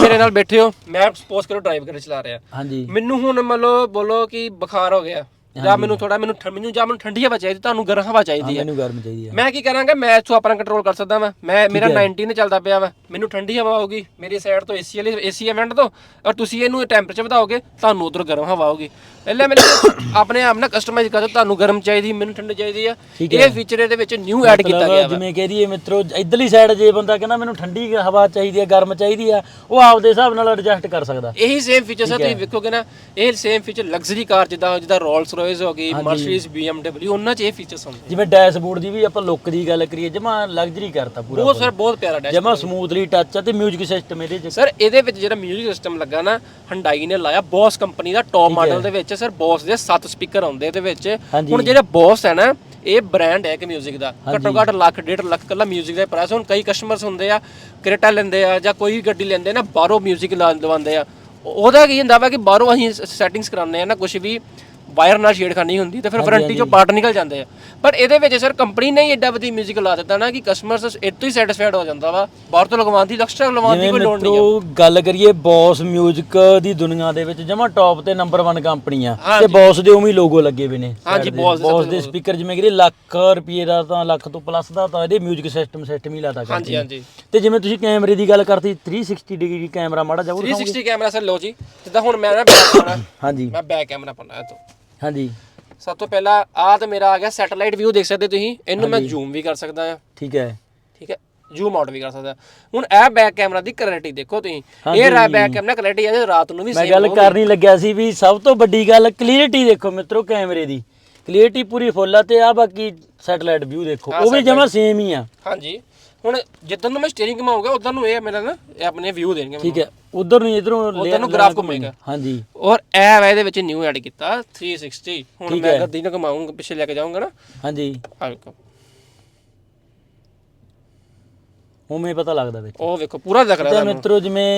ਮੇਰੇ ਨਾਲ ਬੈਠੇ ਹੋ। ਮੈਂ ਸਪੋਜ਼ ਕਰੋ ਡਰਾਈਵ ਕਰ ਚਲਾ ਰਿਹਾ। ਹਾਂਜੀ। ਮੈਨੂੰ ਹੁਣ ਮੰਨ ਲਓ ਬੋਲੋ ਕਿ ਬੁਖਾਰ ਹੋ ਗਿਆ। ਜਾਂ ਮੈਨੂੰ ਥੋੜਾ ਮੈਨੂੰ ਮੈਨੂੰ ਜਾਂ ਮੈਨੂੰ ਠੰਡੀ ਹਵਾ ਚਾਹੀਦੀ ਤੁਹਾਨੂੰ ਗਰਮ ਹਵਾ ਚਾਹੀਦੀ ਹੈ ਮੈਨੂੰ ਗਰਮ ਚਾਹੀਦੀ ਆ ਮੈਂ ਕੀ ਕਰਾਂਗਾ ਮੈਂ ਇੱਥੋਂ ਆਪਣਾ ਕੰਟਰੋਲ ਕਰ ਸਕਦਾ ਵਾਂ। ਮੈਂ ਮੇਰਾ 19 ਚੱਲਦਾ ਪਿਆ ਵਾ। ਮੈਨੂੰ ਠੰਡੀ ਹਵਾ ਆਊਗੀ ਮੇਰੀ ਸਾਈਡ ਤੋਂ ਏਸੀ ਵਾਲੀ ਏਸੀ ਇਵੈਂਟ ਤੋਂ ਔਰ ਤੁਸੀਂ ਇਹਨੂੰ ਟੈਂਪਰੇਚਰ ਵਧਾਓਗੇ ਤੁਹਾਨੂੰ ਉਧਰ ਗਰਮ ਹਵਾ ਆਊਗੀ ਪਹਿਲਾਂ ਮੈਨੂੰ <coughs> ਆਪਣੇ ਆਪ ਨਾਲ ਕਸਟਮਾਈਜ਼ ਕਰ ਤੁਹਾਨੂੰ ਗਰਮ ਚਾਹੀਦੀ ਮੈਨੂੰ ਠੰਡੀ ਚਾਹੀਦੀ ਆ ਇਹ ਫੀਚਰ ਇਹਦੇ ਵਿੱਚ ਨਿਊ ਐਡ ਕੀਤਾ ਗਿਆ ਮਤਲਬ ਜਿਵੇਂ ਕਹਿ ਦਈਏ ਮਿੱਤਰੋ ਇਧਰਲੀ ਸਾਈਡ ਜੇ ਬੰਦਾ ਕਹਿੰਦਾ ਮੈਨੂੰ ਠੰਡੀ ਹਵਾ ਚਾਹੀਦੀ ਆ ਗਰਮ ਚਾਹੀਦੀ ਆ ਉਹ ਆਪਦੇ ਹਿਸਾਬ ਨਾਲ ਐਡਜਸਟ ਕਰ ਸਕਦਾ ਇਹੀ ਸੇਮ ਫੀਚਰ ਸਰ ਤੁਸੀਂ ਵੇਖੋਗੇ ਨਾ ਇਹ ਸੇਮ ਫੀਚਰ ਲਗਜ਼ਰੀ ਕਾਰ ਜਿੱਦਾਂ ਜਿੱਦਾਂ ਰੋਲਸ ਰੋਇਸ ਹੋ ਗਈ ਮਰਸੀਡੀਜ਼ BMW ਉਹਨਾਂ 'ਚ ਇਹ ਫੀਚਰਸ ਹੁੰਦੇ ਜਿਵੇਂ ਡੈਸ਼ਬੋਰਡ ਦੀ ਵੀ ਆਪਾਂ ਲੁੱਕ ਦੀ ਗੱਲ ਕਰੀਏ ਜਮਾ ਲਗਜ਼ਰੀ ਕਰਤਾ ਪੂਰਾ ਬਹੁਤ ਸਰ ਬਹੁਤ ਪਿਆਰਾ ਡੈਸ਼ ਜਮਾ ਸਮੂਥਲੀ ਟੱਚ ਆ ਤੇ 뮤직 ਸਿਸਟਮ ਇਹਦੇ ਚ ਸਰ ਇਹਦੇ ਵਿੱਚ ਜਿਹੜਾ 뮤직 ਸਿਸਟਮ ਲੱਗਾ ਨਾ ਹੰਡਾਈ ਨੇ ਲਾਇਆ ਬੋਸ ਕੰਪਨੀ ਦਾ ਟੌਪ ਮਾਡਲ ਦੇ ਵਿੱਚ ਸਰ ਬੋਸ ਦੇ 7 ਸਪੀਕਰ ਆਉਂਦੇ ਇਹਦੇ ਵਿੱਚ ਹਾਂਜੀ। ਹੁਣ ਜਿਹੜਾ ਬੋਸ ਹੈ ਨਾ ਇਹ ਬ੍ਰਾਂਡ ਹੈ ਕਿ 뮤직 ਦਾ ਘੱਟੋ ਘੱਟ ਲੱਖ ਡੇਢ ਲੱਖ ਕੱਲਾ 뮤직 ਦਾ ਪ੍ਰਾਈਸ ਹੁਣ ਕਈ ਕਸਟਮਰਸ ਹੁੰਦੇ ਆ ਕ੍ਰੇਟਾ ਲੈਂਦੇ ਆ ਜਾਂ ਕੋਈ ਵੀ ਗੱਡੀ ਲੈਂਦੇ ਨਾ ਬਾਹਰੋਂ 뮤직 ਲਾ ਲਵਾਉਂਦੇ ਆ ਉਹਦਾ ਕੀ ਹੁੰਦਾ ਵਾ ਕਿ ਬਾਹਰੋਂ ਅਸੀਂ ਸੈਟਿੰਗਸ ਕਰਾਉਂਦੇ ਆ ਨਾ ਕੁਝ ਵੀ ਵਾਇਰ ਨਾਲ ਛੇੜਖਾਨੀ ਹੁੰਦੀ ਤੇ ਫਿਰ ਵਾਰੰਟੀ ਚੋਂ ਪਾਰਟ ਨਿਕਲ ਜਾਂਦੇ ਆ ਪਰ ਇਹਦੇ ਵਿੱਚ ਸਰ ਕੰਪਨੀ ਨੇ ਹੀ ਐਡਾ ਵਧੀਆ 뮤직 ਲਾ ਦਿੱਤਾ ਨਾ ਕਿ ਕਸਟਮਰਸ ਇਹ ਤੋਂ ਹੀ ਸੈਟੀਸਫਾਈਡ ਹੋ ਜਾਂਦਾ ਵਾ ਬਾਹਰ ਤੋਂ ਲਗਵਾਉਣ ਦੀ ਐਕਸਟਰਾ ਲਗਵਾਉਣ ਦੀ ਜਿਵੇਂ ਕੋਈ ਲੋੜ ਨਹੀਂ ਆ ਮਿੱਤਰੋ ਗੱਲ ਕਰੀਏ ਬੌਸ 뮤직 ਦੀ ਦੁਨੀਆ ਦੇ ਵਿੱਚ ਜਮਾ ਟੌਪ ਤੇ ਨੰਬਰ 1 ਕੰਪਨੀ ਆ ਤੇ ਬੌਸ ਦੇ ਉਵੇਂ ਲੋਗੋ ਲੱਗੇ ਹੋਏ ਨੇ ਹਾਂਜੀ, side ਦੇ। Boss ਦੇ Boss ਦੇ ਸਪੀਕਰ ਜਿਵੇਂ ਕਰੀਏ ਲੱਖ ਰੁਪਏ ਦਾ ਤਾਂ ਲੱਖ ਤੋਂ ਪਲੱਸ ਦਾ ਤਾਂ ਇਹਦੇ 뮤직 ਸਿਸਟਮ ਸਿਸਟਮ ਹੀ ਲਾਤਾ ਹਾਂਜੀ company। ਹਾਂਜੀ ਤੇ ਜਿਵੇਂ ਤੁਸੀਂ ਕੈਮਰੇ ਦੀ ਗੱਲ ਕਰਤੀ 360 ਡਿਗਰੀ ਕੈਮਰਾ ਮਾੜਾ ਜਾਊ 360 ਕੈਮਰਾ ਸਰ ਲਓ ਜੀ ਜਿੱਦਾਂ ਹੁਣ ਮੈਂ ਨਾ ਬੈਕ ਕੈਮਰਾ <coughs> ਹਾਂਜੀ ਮੈਂ ਬੈਕ ਕੈਮਰਾ ਪਾਉਣਾ ਇਹ ਤੋਂ ਹਾਂਜੀ। ਸਭ ਤੋਂ ਪਹਿਲਾਂ ਆਹ ਤੇ ਮੇਰਾ ਆ ਗਿਆ ਸੈਟੇਲਾਈਟ ਵਿਊ ਦੇਖ ਸਕਦੇ ਤੁਸੀਂ। ਇਹਨੂੰ ਮੈਂ ਜ਼ੂਮ ਵੀ ਕਰ ਸਕਦਾ ਆ ਠੀਕ ਹੈ। ਠੀਕ ਹੈ। ਜ਼ੂਮ ਆਊਟ ਵੀ ਕਰ ਸਕਦਾ ਹੁਣ ਇਹ ਬੈਕ ਕੈਮਰਾ ਦੀ ਕਲੈਰਿਟੀ ਦੇਖੋ ਤੁਸੀਂ। ਇਹ ਰਾ ਬੈਕ ਕੈਮਰਾ ਕਲੈਰਿਟੀ ਆ ਰਾਤ ਨੂੰ ਵੀ ਮੈਂ same ਗੱਲ। ਕਰਨੀ ਲੱਗਿਆ ਸੀ ਵੀ ਸਭ ਤੋਂ ਵੱਡੀ ਗੱਲ ਕਲੀਅਰਟੀ ਦੇਖੋ ਮਿੱਤਰੋ ਕੈਮਰੇ ਦੀ। ਕਲੀਅਰਟੀ ਪੂਰੀ ਫੁੱਲ ਆ ਤੇ ਆ ਬਾਕੀ ਸੈਟੇਲਾਈਟ ਵਿਊ ਦੇਖੋ। ਉਹ ਵੀ ਜਮਾ ਸੇਮ ਹੀ ਆ। ਹਾਂਜੀ। ਹੁਣ ਜਿੱਦਾਂ ਨੂੰ ਮੈਂ ਸਟੀਅਰਿੰਗ ਘਮਾਉਂਗਾ ਉਦੋਂ ਨੂੰ ਇਹ ਮੇਰਾ ਨਾ ਇਹ ਆਪਣੇ ਵਿਊ ਦੇਣਗੇ ਠੀਕ ਹੈ ਉਧਰ ਨੂੰ ਇਧਰੋਂ ਉਧਰ ਨੂੰ ਗ੍ਰਾਫ ਘੁੰਮੇਗਾ। ਹਾਂਜੀ। ਔਰ ਇਹ ਵਾ ਇਹਦੇ ਵਿੱਚ ਨਿਊ ਐਡ ਕੀਤਾ 360 ਹੁਣ ਮੈਂ ਗੱਡੀ ਨੂੰ ਘਮਾਉਂਗਾ ਪਿੱਛੇ ਲੈ ਕੇ ਜਾਊਂਗਾ ਨਾ। ਹਾਂਜੀ। ਆ ਵੇਖੋ। ਉਵੇਂ ਪਤਾ ਲੱਗਦਾ ਵਿੱਚ। ਉਹ ਵੇਖੋ ਪੂਰਾ ਦਿਖ ਰਿਹਾ ਤੁਹਾਨੂੰ। ਮਿੱਤਰੋ ਜਿਵੇਂ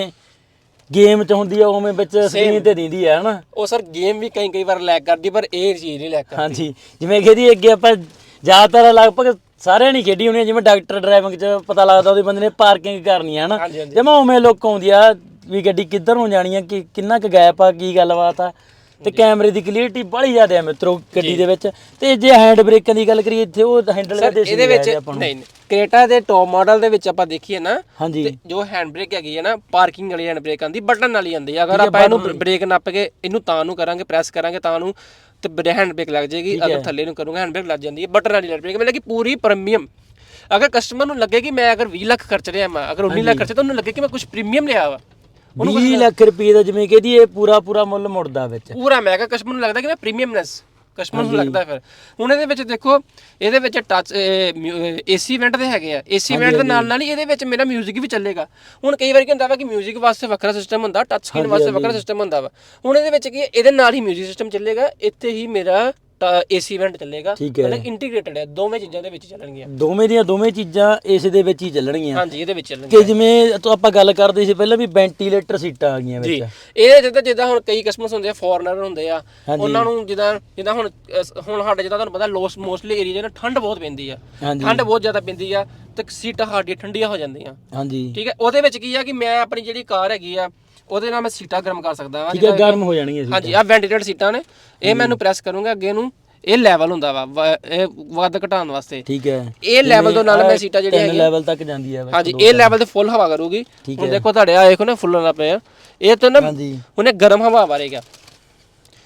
ਗੇਮ ਚ ਹੁੰਦੀ ਆ ਉਵੇਂ ਵਿੱਚ ਸਕਰੀਨ ਤੇ ਦਿੰਦੀ ਆ ਹਨਾ? ਉਹ ਸਰ ਗੇਮ ਵੀ ਕਈ ਕਈ ਵਾਰ ਲੈਗ ਕਰਦੀ ਪਰ ਇਹ ਚੀਜ਼ ਨਹੀਂ ਲੈਗ ਕਰਦੀ। ਹਾਂਜੀ। ਜਿਵੇਂ ਖੇਦੀ ਅੱਗੇ ਆਪਾਂ ਜ਼ਿਆਦਾਤਰ ਲਗਭਗ ਸਾਰਿਆਂ ਨੇ ਖੇਡੀ ਹੋਣੀ ਆ, ਜਿਵੇਂ ਡਾਕਟਰ ਡਰਾਈਵਿੰਗ ਚ ਪਤਾ ਲੱਗਦਾ ਉਹਦੇ ਬੰਦੇ ਨੇ ਪਾਰਕਿੰਗ ਕਰਨੀ ਆ ਹਨਾ? ਹਾਂਜੀ ਹਾਂਜੀ। ਉਵੇਂ ਲੁੱਕ ਆਉਂਦੀ ਆ ਵੀ ਗੱਡੀ ਕਿੱਧਰ ਨੂੰ ਜਾਣੀ ਆ ਕਿ ਕਿੰਨਾ ਕੁ ਗੈਪ ਆ ਕੀ ਗੱਲਬਾਤ ਆ। ਤੇ ਕੈਮਰੇ ਦੀ ਕਲੀਅਰਟੀ ਬੜੀ ਜ਼ਿਆਦਾ ਹੈ ਮਿੱਤਰੋ ਗੱਡੀ ਦੇ ਵਿੱਚ। ਤੇ ਜੇ ਹੈਂਡ ਬ੍ਰੇਕਾਂ ਦੀ ਗੱਲ ਕਰੀਏ ਇੱਥੇ ਉਹ ਹੈਂਡਲ ਸਰ ਦੇ ਇਹਦੇ ਵਿੱਚ ਨਹੀਂ ਨਹੀਂ ਕ੍ਰੇਟਾ ਦੇ ਟੌਪ ਮਾਡਲ ਦੇ ਵਿੱਚ ਆਪਾਂ ਦੇਖੀਏ ਨਾ ਹਾਂਜੀ। ਤੇ ਜੋ ਹੈਂਡ ਬ੍ਰੇਕ ਹੈਗੀ ਹੈ ਨਾ ਪਾਰਕਿੰਗ ਵਾਲੀ ਹੈਂਡ ਬ੍ਰੇਕ ਆਂਦੀ ਬਟਨ ਵਾਲੀ ਆਂਦੀ ਆ। ਅਗਰ ਆਪਾਂ ਇਹਨੂੰ ਬ੍ਰੇਕ ਨੱਪ ਕੇ ਇਹਨੂੰ ਤਾਂ ਨੂੰ ਕਰਾਂਗੇ ਪ੍ਰੈਸ ਕਰਾਂਗੇ ਤਾਂ ਨੂੰ ਤੇ ਹੈਂਡ ਬ੍ਰੇਕ ਲੱਗ ਜਾਏਗੀ ਅਗਰ ਥੱਲੇ ਨੂੰ ਕਰੂੰਗਾ ਹੈਂਡ ਬ੍ਰੇਕ ਲੱਗ ਜਾਂਦੀ ਹੈ ਬਟਨ ਵਾਲੀ ਹੈਂਡ ਬ੍ਰੇਕ ਮਤਲਬ ਕਿ ਪੂਰੀ ਪ੍ਰੀਮੀਅਮ ਅਗਰ ਕਸਟਮਰ ਨੂੰ ਲੱਗੇ ਕਿ ਮੈਂ ਅਗਰ 20 ਲੱਖ ਖਰਚ ਰਿਹਾ ਮੈਂ ਅਗਰ 19 ਲੱਖ ਖਰਚ ਤਾਂ ਉਹਨੂੰ ਲੱਗੇ ਕਿ ਮੈਂ ਕੁਝ ਪ੍ਰੀਮੀਅਮ ਲਿਆ ਵਾ। 20 ਲੱਖ ਰੁਪਏ ਦਾ ਜਿਵੇਂ ਕਹਦੀ ਇਹ ਪੂਰਾ ਪੂਰਾ ਮੁੱਲ ਮੁੜਦਾ ਵਿੱਚ। ਪੂਰਾ ਮੈਂ ਕਿਹਾ ਕਸਟਮਰ ਨੂੰ ਲੱਗਦਾ ਕਿ ਮੈਂ ਪ੍ਰੀਮੀਅਮਨੈਸ ਕਸਟਮਰ ਨੂੰ ਲੱਗਦਾ ਫਿਰ ਹੁਣ ਇਹਦੇ ਵਿੱਚ ਦੇਖੋ ਇਹਦੇ ਵਿੱਚ ਟੱਚ ਏਸੀ ਇਵੈਂਟ ਦੇ ਹੈਗੇ ਆ ਏਸੀ ਇਵੈਂਟ ਦੇ ਨਾਲ ਨਾਲ ਹੀ ਇਹਦੇ ਵਿੱਚ ਮੇਰਾ 뮤직 ਵੀ ਚੱਲੇਗਾ ਹੁਣ ਕਈ ਵਾਰ ਕੀ ਹੁੰਦਾ ਵਾ ਕਿ 뮤직 ਵਾਸਤੇ ਵੱਖਰਾ ਸਿਸਟਮ ਹੁੰਦਾ ਟੱਚ ਸਕਰੀਨ ਵਾਸਤੇ ਵੱਖਰਾ ਸਿਸਟਮ ਹੁੰਦਾ ਵਾ ਹੁਣ ਇਹਦੇ ਵਿੱਚ ਕੀ ਹੈ, ਇਹਦੇ ਨਾਲ ਹੀ 뮤직 ਸਿਸਟਮ ਚੱਲੇਗਾ ਇੱਥੇ ਹੀ ਮੇਰਾ ਏਸੀ ਇਵੈਂਟ ਚੱਲੇਗਾ ਠੀਕ ਹੈ। ਇੰਟੀਗ੍ਰੇਟਡ ਹੈ ਦੋਵੇਂ ਚੀਜ਼ਾਂ ਦੇ ਵਿੱਚ ਚੱਲਣਗੀਆਂ। ਦੋਵੇਂ ਦੀਆਂ ਦੋਵੇਂ ਚੀਜ਼ਾਂ ਇਸ ਦੇ ਵਿੱਚ ਹੀ ਚੱਲਣਗੀਆਂ। ਹਾਂਜੀ ਇਹਦੇ ਵਿੱਚ ਚੱਲਣਗੀਆਂ। ਕਿ ਜਿਵੇਂ ਤੋਂ ਆਪਾਂ ਗੱਲ ਕਰਦੇ ਸੀ ਪਹਿਲਾਂ ਵੀ ਵੈਂਟੀਲੇਟਰ ਸੀਟਾਂ ਆ ਗਈਆਂ ਜੀ ਵਿੱਚ ਇਹ ਜਿੱਦਾਂ ਜਿੱਦਾਂ ਹੁਣ ਕਈ ਕਸਟਮਰਸ ਹੁੰਦੇ ਆ ਫੋਰਨਰ ਹੁੰਦੇ ਆ ਉਹਨਾਂ ਨੂੰ ਜਿੱਦਾਂ ਜਿੱਦਾਂ ਹੁਣ ਅਹ, ਹੁਣ ਸਾਡੇ ਜਿੱਦਾਂ ਤੁਹਾਨੂੰ ਪਤਾ ਲੋਸ ਮੋਸਟਲੀ ਏਰੀਆ ਨਾ ਠੰਡ ਬਹੁਤ ਪੈਂਦੀ ਆ। ਹਾਂਜੀ। ਠੰਡ ਬਹੁਤ ਜ਼ਿਆਦਾ ਪੈਂਦੀ ਆ ਤੇ ਸੀਟਾਂ ਸਾਡੀਆਂ ਠੰਡੀਆਂ ਹੋ ਜਾਂਦੀਆਂ। ਹਾਂਜੀ। ਠੀਕ ਹੈ ਉਹਦੇ ਵਿੱਚ ਕੀ ਆ ਕਿ ਮੈਂ ਆਪਣੀ ਜਿਹੜੀ ਕਾਰ ਹੈਗੀ ਆ ਉਹਦੇ ਨਾਲ ਮੈਂ ਸੀਟਾਂ ਗਰਮ ਕਰ ਸਕਦਾ ਹਾਂ ਠੀਕ ਹੈ ਗਰਮ ਹੋ ਜਾਣਗੀਆਂ ਸੀ ਹਾਂਜੀ ਆ ਵੈਂਟੀਲੇਟਡ ਸੀਟਾਂ ਨੇ ਇਹ ਮੈਨੂੰ ਪ੍ਰੈਸ ਕਰੂੰਗਾ ਅੱਗੇ ਨੂੰ ਇਹ ਲੈਵਲ ਹੁੰਦਾ ਵਾ ਵ- ਇਹ ਵੱਧ ਘਟਾਉਣ ਵਾਸਤੇ। ਠੀਕ ਹੈ। ਇਹ ਲੈਵਲ ਤੋਂ ਨਾਲ ਮੈਂ ਸੀਟਾਂ ਜਿਹੜੀਆਂ ਹੈਗੀਆਂ ਲੈਵਲ ਤੱਕ ਜਾਂਦੀ ਹੈ ਹਾਂਜੀ ਇਹ ਲੈਵਲ ਤੇ ਫੁੱਲ ਹਵਾ ਕਰੂਗੀ। ਠੀਕ ਹੁਣ ਦੇਖੋ ਤੁਹਾਡੇ ਆ ਦੇਖੋ ਨਾ ਫੁੱਲਣ ਲੱਗ ਪਏ ਆ। ਇਹ ਤਾਂ ਨਾ ਹਾਂਜੀ। ਉਹਨੇ ਗਰਮ ਹਵਾ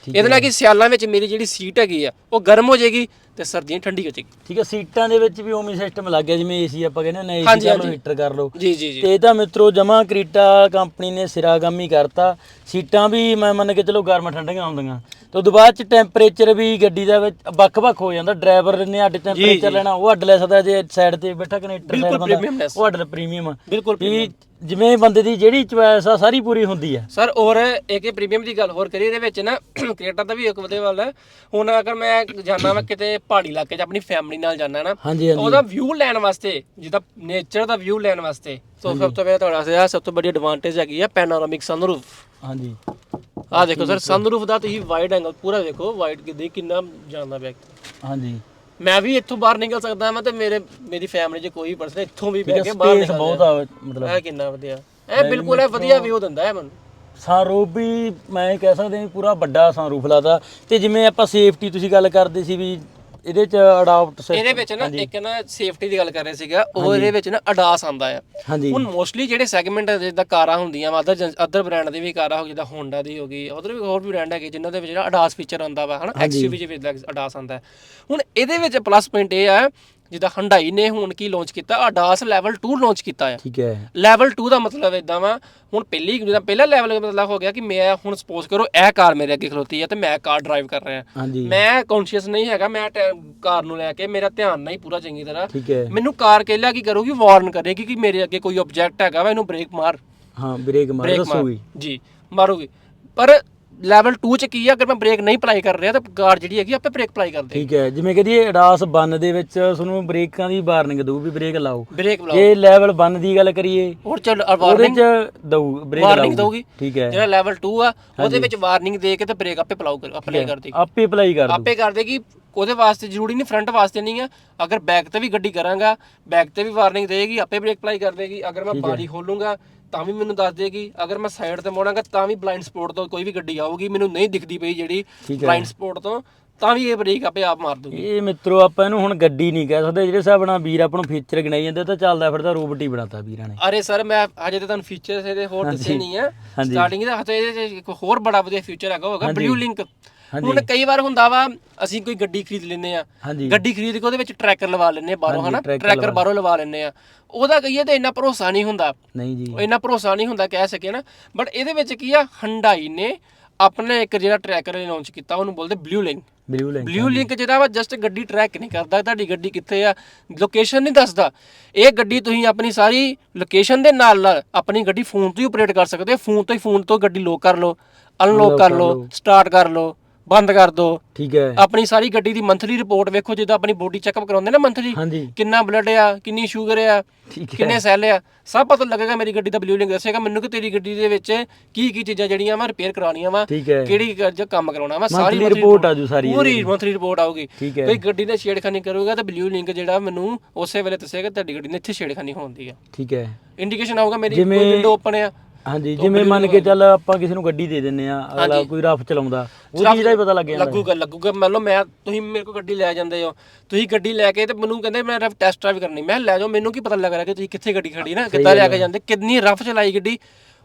ਠੀਕ ਇਹਦੇ ਨਾਲ ਕਿ ਸਿਆਲਾਂ ਵਿੱਚ ਮੇਰੀ ਜਿਹੜੀ ਸੀਟ ਹੈਗੀ ਆ ਉਹ ਗਰਮ ਹੋ ਜਾਏਗੀ ਤੇ ਸਰਦੀਆਂ ਠੰਡੀ ਹੋ ਜਾਏਗੀ। ਠੀਕ ਹੈ ਸੀਟਾਂ ਦੇ ਵਿੱਚ ਵੀ ਉਵੇਂ ਸਿਸਟਮ ਲੱਗ ਗਿਆ ਜਿਵੇਂ ਏਸੀ ਆਪਾਂ ਕਹਿੰਦੇ ਨੇ ਏਸੀ ਹਾਂਜੀ, ਕਰ ਲਓ ਹਾਂਜੀ। ਹੀਟਰ ਕਰ ਲਓ। ਜੀ ਜੀ ਜੀ। ਤੇ ਇਹ ਤਾਂ ਮਿੱਤਰੋ ਜਮਾ ਕਰੀਟਾ ਕੰਪਨੀ ਨੇ ਸਿਰਾਗਾਮੀ ਕਰਤਾ। ਸੀਟਾਂ ਵੀ ਮੈਂ ਮੰਨ ਕੇ ਚਲੋ ਗਰਮ ਠੰਡੀਆਂ ਹੁੰਦੀਆਂ। ਤੇ ਉਦੋਂ ਬਾਅਦ ਚ ਟੈਂਪਰੇਚਰ ਵੀ ਗੱਡੀ ਦਾ ਵਿੱਚ ਵੱਖ-ਵੱਖ ਹੋ ਜਾਂਦਾ। ਡਰਾਈਵਰ ਨੇ ਅੱਡ ਟੈਂਪਰੇਚਰ ਲੈਣਾ ਉਹ ਅੱਡ ਲੈ ਸਕਦਾ ਜੇ ਸਾਈਡ ਤੇ ਬੈਠਾ ਕਨੈਕਟਰ ਬਿਲਕੁਲ ਬੰਦਾ premiumness। ਉਹ ਅੱਡ ਪ੍ਰੀਮੀਅਮ ਬਿਲਕੁਲ ਵੀ ਜਿਵੇਂ ਬੰਦੇ ਦੀ ਜਿਹੜੀ ਚੁਆਇਸ ਆ ਸਾਰੀ ਪੂਰੀ ਹੁੰਦੀ ਆ। ਸਰ ਔਰ ਇਹ ਪ੍ਰੀਮੀਅਮ ਦੀ ਗੱਲ ਹੋਰ ਕਰੀਏ ਇਹਦੇ ਵਿੱਚ ਨਾ ਕ੍ਰੀਏਟਰ ਦਾ ਵੀ ਇੱਕ ਵਧੀਆ ਵੱਲ ਹੁਣ ਅਗਰ ਮੈਂ ਜਾਣਾ ਮੈਂ ਕਿਤੇ ਪਹਾੜੀ ਇਲਾਕੇ 'ਚ ਆਪਣੀ ਫੈਮਿਲੀ ਨਾਲ ਜਾਣਾ ਨਾ ਹਾਂਜੀ ਹਾਂਜੀ। ਉਹਦਾ ਵਿਊ ਲੈਣ ਵਾਸਤੇ ਜਿੱਦਾਂ ਨੇਚਰ ਦਾ ਵਿਊ ਲੈਣ ਵਾਸਤੇ ਸੋ ਸਭ ਤੋਂ ਪਹਿਲਾਂ ਤੁਹਾਡਾ ਸਿਆ ਸਭ ਤੋਂ ਵੱਡੀ ਐਡਵਾਂਟੇਜ ਹੈਗੀ ਆ ਪੈਨੋਰਾਮਿਕ ਸਨਰੂਫ ਹਾਂਜੀ। ਆਹ ਦੇਖੋ ਸਰ ਸਨਰੂਫ ਦਾ ਤੁਸੀਂ ਵਾਈਡ ਐਂਗਲ ਪੂਰਾ ਦੇਖੋ ਵਾਈਡ ਕਿੰਨਾ ਜਾਂਦਾ ਪਿਆ ਹਾਂਜੀ। ਮੈਂ ਵੀ ਇੱਥੋਂ ਬਾਹਰ ਨਿਕਲ ਸਕਦਾ ਮੈਂ ਤੇ ਮੇਰੇ ਮੇਰੀ ਫੈਮਿਲੀ 'ਚ ਕੋਈ ਪਰਸਨ ਇੱਥੋਂ ਵੀ ਬਹਿ ਕੇ ਬਾਹਰ ਨਿਕਲ ਬਹੁਤ ਆ ਮਤਲਬ। ਇਹ ਕਿੰਨਾ ਵਧੀਆ। ਇਹ ਬਿਲਕੁਲ ਇਹ ਵਧੀਆ ਵਿਊ ਦਿੰਦਾ ਹੈ ਮੈਨੂੰ। ਸਨਰੂਫ ਵੀ ਮੈਂ ਕਹਿ ਸਕਦਾ ਵੀ ਪੂਰਾ ਵੱਡਾ ਸਨਰੂਫ ਲਾਦਾ। ਤੇ ਜਿਵੇਂ ਆਪਾਂ ਸੇਫਟੀ ਤੁਸੀਂ ਗੱਲ ਕਰਦੇ ਸੀ ਵੀ ਇਹਦੇ ਚ ਅਡਾਪਟ ਇਹਦੇ ਵਿੱਚ ਨਾ ਇੱਕ ਨਾ ਸੇਫਟੀ ਦੀ ਗੱਲ ਕਰ ਰਹੇ ਸੀਗਾ ਉਹ ਇਹਦੇ ਵਿੱਚ ਨਾ ਅਡਾਸ ਆਂਦਾ ਆ। ਹੁਣ ਮੋਸਟਲੀ ਜਿਹੜੇ ਸੈਗਮੈਂਟ ਜਿੱਦਾਂ ਕਾਰਾਂ ਹੁੰਦੀਆਂ ਵਾ ਅਦਰ ਅਦਰ ਬ੍ਰਾਂਡ ਦੀ ਵੀ ਕਾਰਾਂ ਹੋ ਜਿੱਦਾਂ ਹੋਂਡਾ ਦੀ ਹੋ ਗਈ ਉਧਰ ਵੀ ਹੋਰ ਵੀ ਬ੍ਰਾਂਡ ਹੈਗੇ ਜਿਨ੍ਹਾਂ ਦੇ ਵਿੱਚ ਜਿਹੜਾ ਅਡਾਸ ਫੀਚਰ ਆਉਂਦਾ ਵਾ ਹਨਾ ਐਕਸਯੂਵੀ ਚ ਵੀ ਅਡਾਸ ਆਉਂਦਾ। ਹੈ। ਹੁਣ ਇਹਦੇ ਵਿੱਚ ਪਲੱਸ ਪੁਆਇੰਟ ਇਹ ਆ ਜਿੱਦਾਂ ਹੰਡਾਈ ਨੇ ਹੁਣ ਕੀ ਲਾਂਚ ਕੀਤਾ? ਅਡਾਸ ਲੈਵਲ 2 ਲਾਂਚ ਕੀਤਾ ਆ। ਠੀਕ ਹੈ। ਲੈਵਲ 2 ਦਾ ਮਤਲਬ ਇਦਾਂ ਵਾ ਹੁਣ ਪਹਿਲੀ ਜਿੱਦਾਂ ਪਹਿਲਾ ਲੈਵਲ ਦਾ ਮਤਲਬ ਹੋ ਗਿਆ ਕਿ ਮੈਂ ਹੁਣ ਸਪੋਜ਼ ਕਰੋ ਇਹ ਕਾਰ ਮੇਰੇ ਅੱਗੇ ਖਲੋਤੀ ਹੈ ਤੇ ਮੈਂ ਕਾਰ ਡਰਾਈਵ ਕਰ ਰਿਹਾ। ਮੈਂ ਕੌਨਸ਼ੀਅਸ ਨਹੀਂ ਹੈਗਾ ਮੈਂ ਕਾਰ ਨੂੰ ਲੈ ਕੇ ਮੇਰਾ ਧਿਆਨ ਨਹੀਂ ਪੂਰਾ ਚੰਗੀ ਤਰ੍ਹਾਂ। ਠੀਕ ਹੈ। ਮੈਨੂੰ ਕਾਰ ਕਹਿਲਾ ਕੀ ਕਰੂਗੀ ਵਾਰਨ ਕਰੇਗੀ ਕਿ ਮੇਰੇ ਅੱਗੇ ਕੋਈ ਆਬਜੈਕਟ ਹੈਗਾ ਵਾ ਇਹਨੂੰ ਬ੍ਰੇਕ ਮਾਰ। ਹਾਂ ਬ੍ਰੇਕ ਮਾਰ ਦੱਸੋਗੀ। ਜੀ ਮਾਰੂਗੀ। ਪਰ ਲੈਵਲ 2 ਚ ਕੀ ਆ? ਅਗਰ ਮੈਂ ਬ੍ਰੇਕ ਨਹੀਂ ਅਪਲਾਈ ਕਰ ਰਿਹਾ ਤਾਂ ਕਾਰ ਜਿਹੜੀ ਹੈਗੀ ਆਪੇ ਬ੍ਰੇਕ ਅਪਲਾਈ ਕਰ ਦੇ ਠੀਕ ਹੈ ਜਿਵੇਂ ਕਹਦੀਏ ਅਡਾਸ 1 ਦੇ ਵਿੱਚ ਤੁਹਾਨੂੰ ਬ੍ਰੇਕਾਂ ਦੀ ਵਾਰਨਿੰਗ ਦਊ ਵੀ ਬ੍ਰੇਕ ਲਾਓ। ਬ੍ਰੇਕ ਜੇ ਲੈਵਲ 1 ਦੀ ਗੱਲ ਕਰੀਏ ਹੋਰ ਚੱਲ ਉਹਦੇ ਵਾਰਨਿੰਗ ਚ ਦਊ ਬ੍ਰੇਕ ਵਾਰਨਿੰਗ ਦਊਗੀ। ਠੀਕ ਹੈ। ਜਿਹੜਾ ਲੈਵਲ 2 ਆ ਉਹਦੇ ਵਿੱਚ ਵਾਰਨਿੰਗ ਦੇ ਕੇ ਤੇ ਬ੍ਰੇਕ ਆਪੇ ਅਪਲਾਈ ਕਰ ਅਪਲਾਈ ਕਰ ਦੇਗੀ ਆਪੇ ਅਪਲਾਈ ਕਰ ਆਪੇ ਕਰ ਦੇਗੀ। ਉਹਦੇ ਵਾਸਤੇ ਜ਼ਰੂਰੀ ਨਹੀਂ ਫਰੰਟ ਵਾਸਤੇ ਨਹੀਂ ਆ। ਅਗਰ ਬੈਕ ਤੇ ਵੀ ਗੱਡੀ ਕਰਾਂਗਾ ਬੈਕ ਤੇ ਵੀ ਵਾਰਨਿੰਗ ਦੇਗੀ ਆਪੇ ਬ੍ਰੇਕ ਅਪਲਾਈ ਕਰ ਦੇਗੀ। ਅਗਰ ਮੈਂ ਬਾਰੀ ਖੋਲੂੰਗਾ ਤਾਂ ਵੀ ਮੈਨੂੰ ਦੱਸ ਦੇਗੀ ਅਗਰ ਮੈਂ ਸਾਈਡ ਤੇ ਮੋੜਾਂਗਾ ਤਾਂ ਵੀ ਬਲਾਈਂਡ ਸਪੋਟ ਤੋਂ ਕੋਈ ਵੀ ਗੱਡੀ ਆਊਗੀ ਮੈਨੂੰ ਨਹੀਂ ਦਿਖਦੀ ਪਈ ਜਿਹੜੀ ਬਲਾਈਂਡ ਸਪੋਟ ਤੋਂ ਤਾਂ ਵੀ ਇਹ ਬ੍ਰੇਕ ਆਪੇ ਆਪ ਮਾਰ ਦੂਗੀ। ਇਹ ਮਿੱਤਰੋ ਆਪਾਂ ਇਹਨੂੰ ਹੁਣ ਗੱਡੀ ਨਹੀਂ ਕਹਿ ਸਕਦੇ ਜਿਹੜੇ ਹਿਸਾਬ ਨਾਲ ਵੀਰ ਆਪਾਂ ਨੂੰ ਫੀਚਰ ਗਿਣਾਈ ਜਾਂਦੇ ਤਾਂ ਚੱਲਦਾ ਫਿਰਦਾ ਰੋਬੋਟ ਹੀ ਬਣਾਤਾ ਵੀਰਾਂ ਨੇ। ਅਰੇ ਸਰ ਮੈਂ ਹਜੇ ਤੇ ਤੁਹਾਨੂੰ ਫੀਚਰਸ ਇਹਦੇ ਹੋਰ ਦੱਸੇ ਨਹੀਂ ਆ। ਸਟਾਰਟਿੰਗ ਦਾ ਹਤੇ ਇਹਦੇ ਇੱਕ ਹੋਰ ਬੜਾ ਵਧੀਆ ਫੀਚਰ ਹੈਗਾ ਹੋਗਾ ਬਲੂ ਲਿੰਕ ਹੁਣ ਕਈ ਵਾਰ ਹੁੰਦਾ ਵਾ ਅਸੀਂ ਕੋਈ ਗੱਡੀ ਖਰੀਦ ਲੈਂਦੇ ਆ ਗੱਡੀ ਖਰੀਦ ਕੇ ਉਹਦੇ ਵਿੱਚ ਟਰੈਕਰ ਲਵਾ ਲੈਂਦੇ ਆ ਬਾਹਰੋਂ ਹਨਾ? ਟਰੈਕਰ ਬਾਹਰੋਂ ਲਵਾ ਲੈਂਦੇ ਆ ਉਹਦਾ ਕਹੀਏ ਤੇ ਇੰਨਾ ਭਰੋਸਾ ਨਹੀਂ ਹੁੰਦਾ। ਨਹੀਂ ਜੀ। ਇੰਨਾ ਭਰੋਸਾ ਨਹੀਂ ਹੁੰਦਾ ਕਹਿ ਸਕੇ ਨਾ। ਬਟ ਇਹਦੇ ਵਿੱਚ ਕੀ ਆ ਹੰਡਾਈ ਨੇ ਆਪਣਾ ਇੱਕ ਜਿਹੜਾ ਟਰੈਕਰ ਲਾਂਚ ਕੀਤਾ ਉਹਨੂੰ ਬੋਲਦੇ blue link blue link blue link ਜਿਹੜਾ ਵਾ ਜਸਟ ਗੱਡੀ ਟਰੈਕ ਨਹੀਂ ਕਰਦਾ। ਤੁਹਾਡੀ ਗੱਡੀ ਕਿੱਥੇ ਆ ਲੋਕੇਸ਼ਨ ਨਹੀਂ ਦੱਸਦਾ। ਇਹ ਗੱਡੀ ਤੁਸੀਂ ਆਪਣੀ ਸਾਰੀ ਲੋਕੇਸ਼ਨ ਦੇ ਨਾਲ ਨਾਲ ਆਪਣੀ ਗੱਡੀ ਫੋਨ ਤੋਂ ਹੀ ਆਪਰੇਟ ਕਰ ਸਕਦੇ ਹੋ। ਫੋਨ ਤੋਂ ਹੀ ਫੋਨ ਤੋਂ ਗੱਡੀ ਲੋਕ ਕਰ ਲਓ ਅਨਲੋਕ ਕਰ ਲਓ ਸਟਾਰਟ ਕਰ ਲਓ। ਬੰਦ ਕਰ ਦਿਓ ਠੀਕ ਹੈ। ਆਪਣੀ ਸਾਰੀ ਗੱਡੀ ਦੀ ਮੰਥਲੀ ਰਿਪੋਰਟ ਵੇਖੋ ਜਿੱਦਾਂ ਆਪਣੀ ਬੋਡੀ ਚੈੱਕਅਪ ਕਰਾਉਂਦੇ ਨਾ ਮੰਥਲੀ ਹਾਂਜੀ। ਕਿੰਨਾ ਬਲੱਡ ਆ ਕਿੰਨੀ ਸ਼ੂਗਰ ਆ ਠੀਕ ਹੈ। ਕਿੰਨੇ ਸੈੱਲ ਆ ਸਭ ਪਤਾ ਲੱਗੇਗਾ ਮੇਰੀ ਗੱਡੀ ਦਾ ਬਲੂ ਲਿੰਕ ਦੱਸੇਗਾ ਮੈਨੂੰ ਕਿ ਤੇਰੀ ਗੱਡੀ ਦੇ ਵਿੱਚ ਕੀ ਕੀ ਚੀਜ਼ਾਂ ਜਿਹੜੀਆਂ ਵਾ ਰਿਪੇਅਰ ਕਰਾਉਣੀਆਂ ਵਾ ਠੀਕ ਹੈ। ਕਿਹੜੀ ਜ- ਕੰਮ ਕਰਾਉਣਾ ਵਾ ਸਾਰੀ ਮੰਥਲੀ ਰਿਪੋਰਟ ਆ ਜੂ ਸਾਰੀ ਪੂਰੀ ਮੰਥਲੀ ਰਿਪੋਰਟ ਆਊਗੀ। ਠੀਕ ਹੈ। ਕੋਈ ਗੱਡੀ ਨੇ ਛੇੜਖਾਨੀ ਕਰੂਗਾ ਤਾਂ ਬਲੂ ਲਿੰਕ ਜਿਹੜਾ ਮੈਨੂੰ ਉਸੇ ਵੇਲੇ ਦੱਸੇਗਾ ਤੁਹਾਡੀ ਗੱਡੀ ਨੇ ਇੱਥੇ ਛੇੜਖਾਨੀ ਹੋਣ ਦੀ ਆ। ਠੀਕ ਹੈ। ਇੰਡੀਕੇਸ਼ਨ ਆਊਗਾ ਮੇਰੀ ਜਿਵੇਂ- ਵਿੰਡੋ ਓਪਨ ਆ। ਹਾਂਜੀ ਜਿਵੇਂ ਮੰਨ ਕੇ ਚੱਲ ਆਪਾਂ ਕਿਸੇ ਨੂੰ ਗੱਡੀ ਦੇ ਦਿੰਨੇ ਆ ਅਗਲਾ। ਕੋਈ ਰਫ ਚਲਾਉਂਦਾ ਉਹ ਚੀਜ਼ ਦਾ ਹੀ ਪਤਾ ਲੱਗ ਜਾਂਦਾ। ਲੱਗੂਗਾ ਲੱਗੂਗਾ। ਮੰਨ ਲਓ ਮੈਂ ਤੁਸੀਂ ਮੇਰੇ ਕੋਲ ਗੱਡੀ ਲੈ ਜਾਂਦੇ ਹੋ ਤੁਸੀਂ ਗੱਡੀ ਲੈ ਕੇ ਤੇ ਮੈਨੂੰ ਕਹਿੰਦੇ ਮੈਂ ਰਫ ਟੈਸਟ ਡਰਾਈਵ ਕਰਨੀ। ਮੈਂ ਲੈ ਜਾਓ ਮੈਨੂੰ ਕੀ ਪਤਾ ਲੱਗ ਰਿਹਾ ਕਿ ਤੁਸੀਂ ਕਿੱਥੇ ਗੱਡੀ ਖੜੀ ਨਾ ਕਿੱਦਾਂ ਲੈ ਕੇ ਜਾਂਦੇ ਕਿੰਨੀ ਰਫ ਚਲਾਈ ਗੱਡੀ?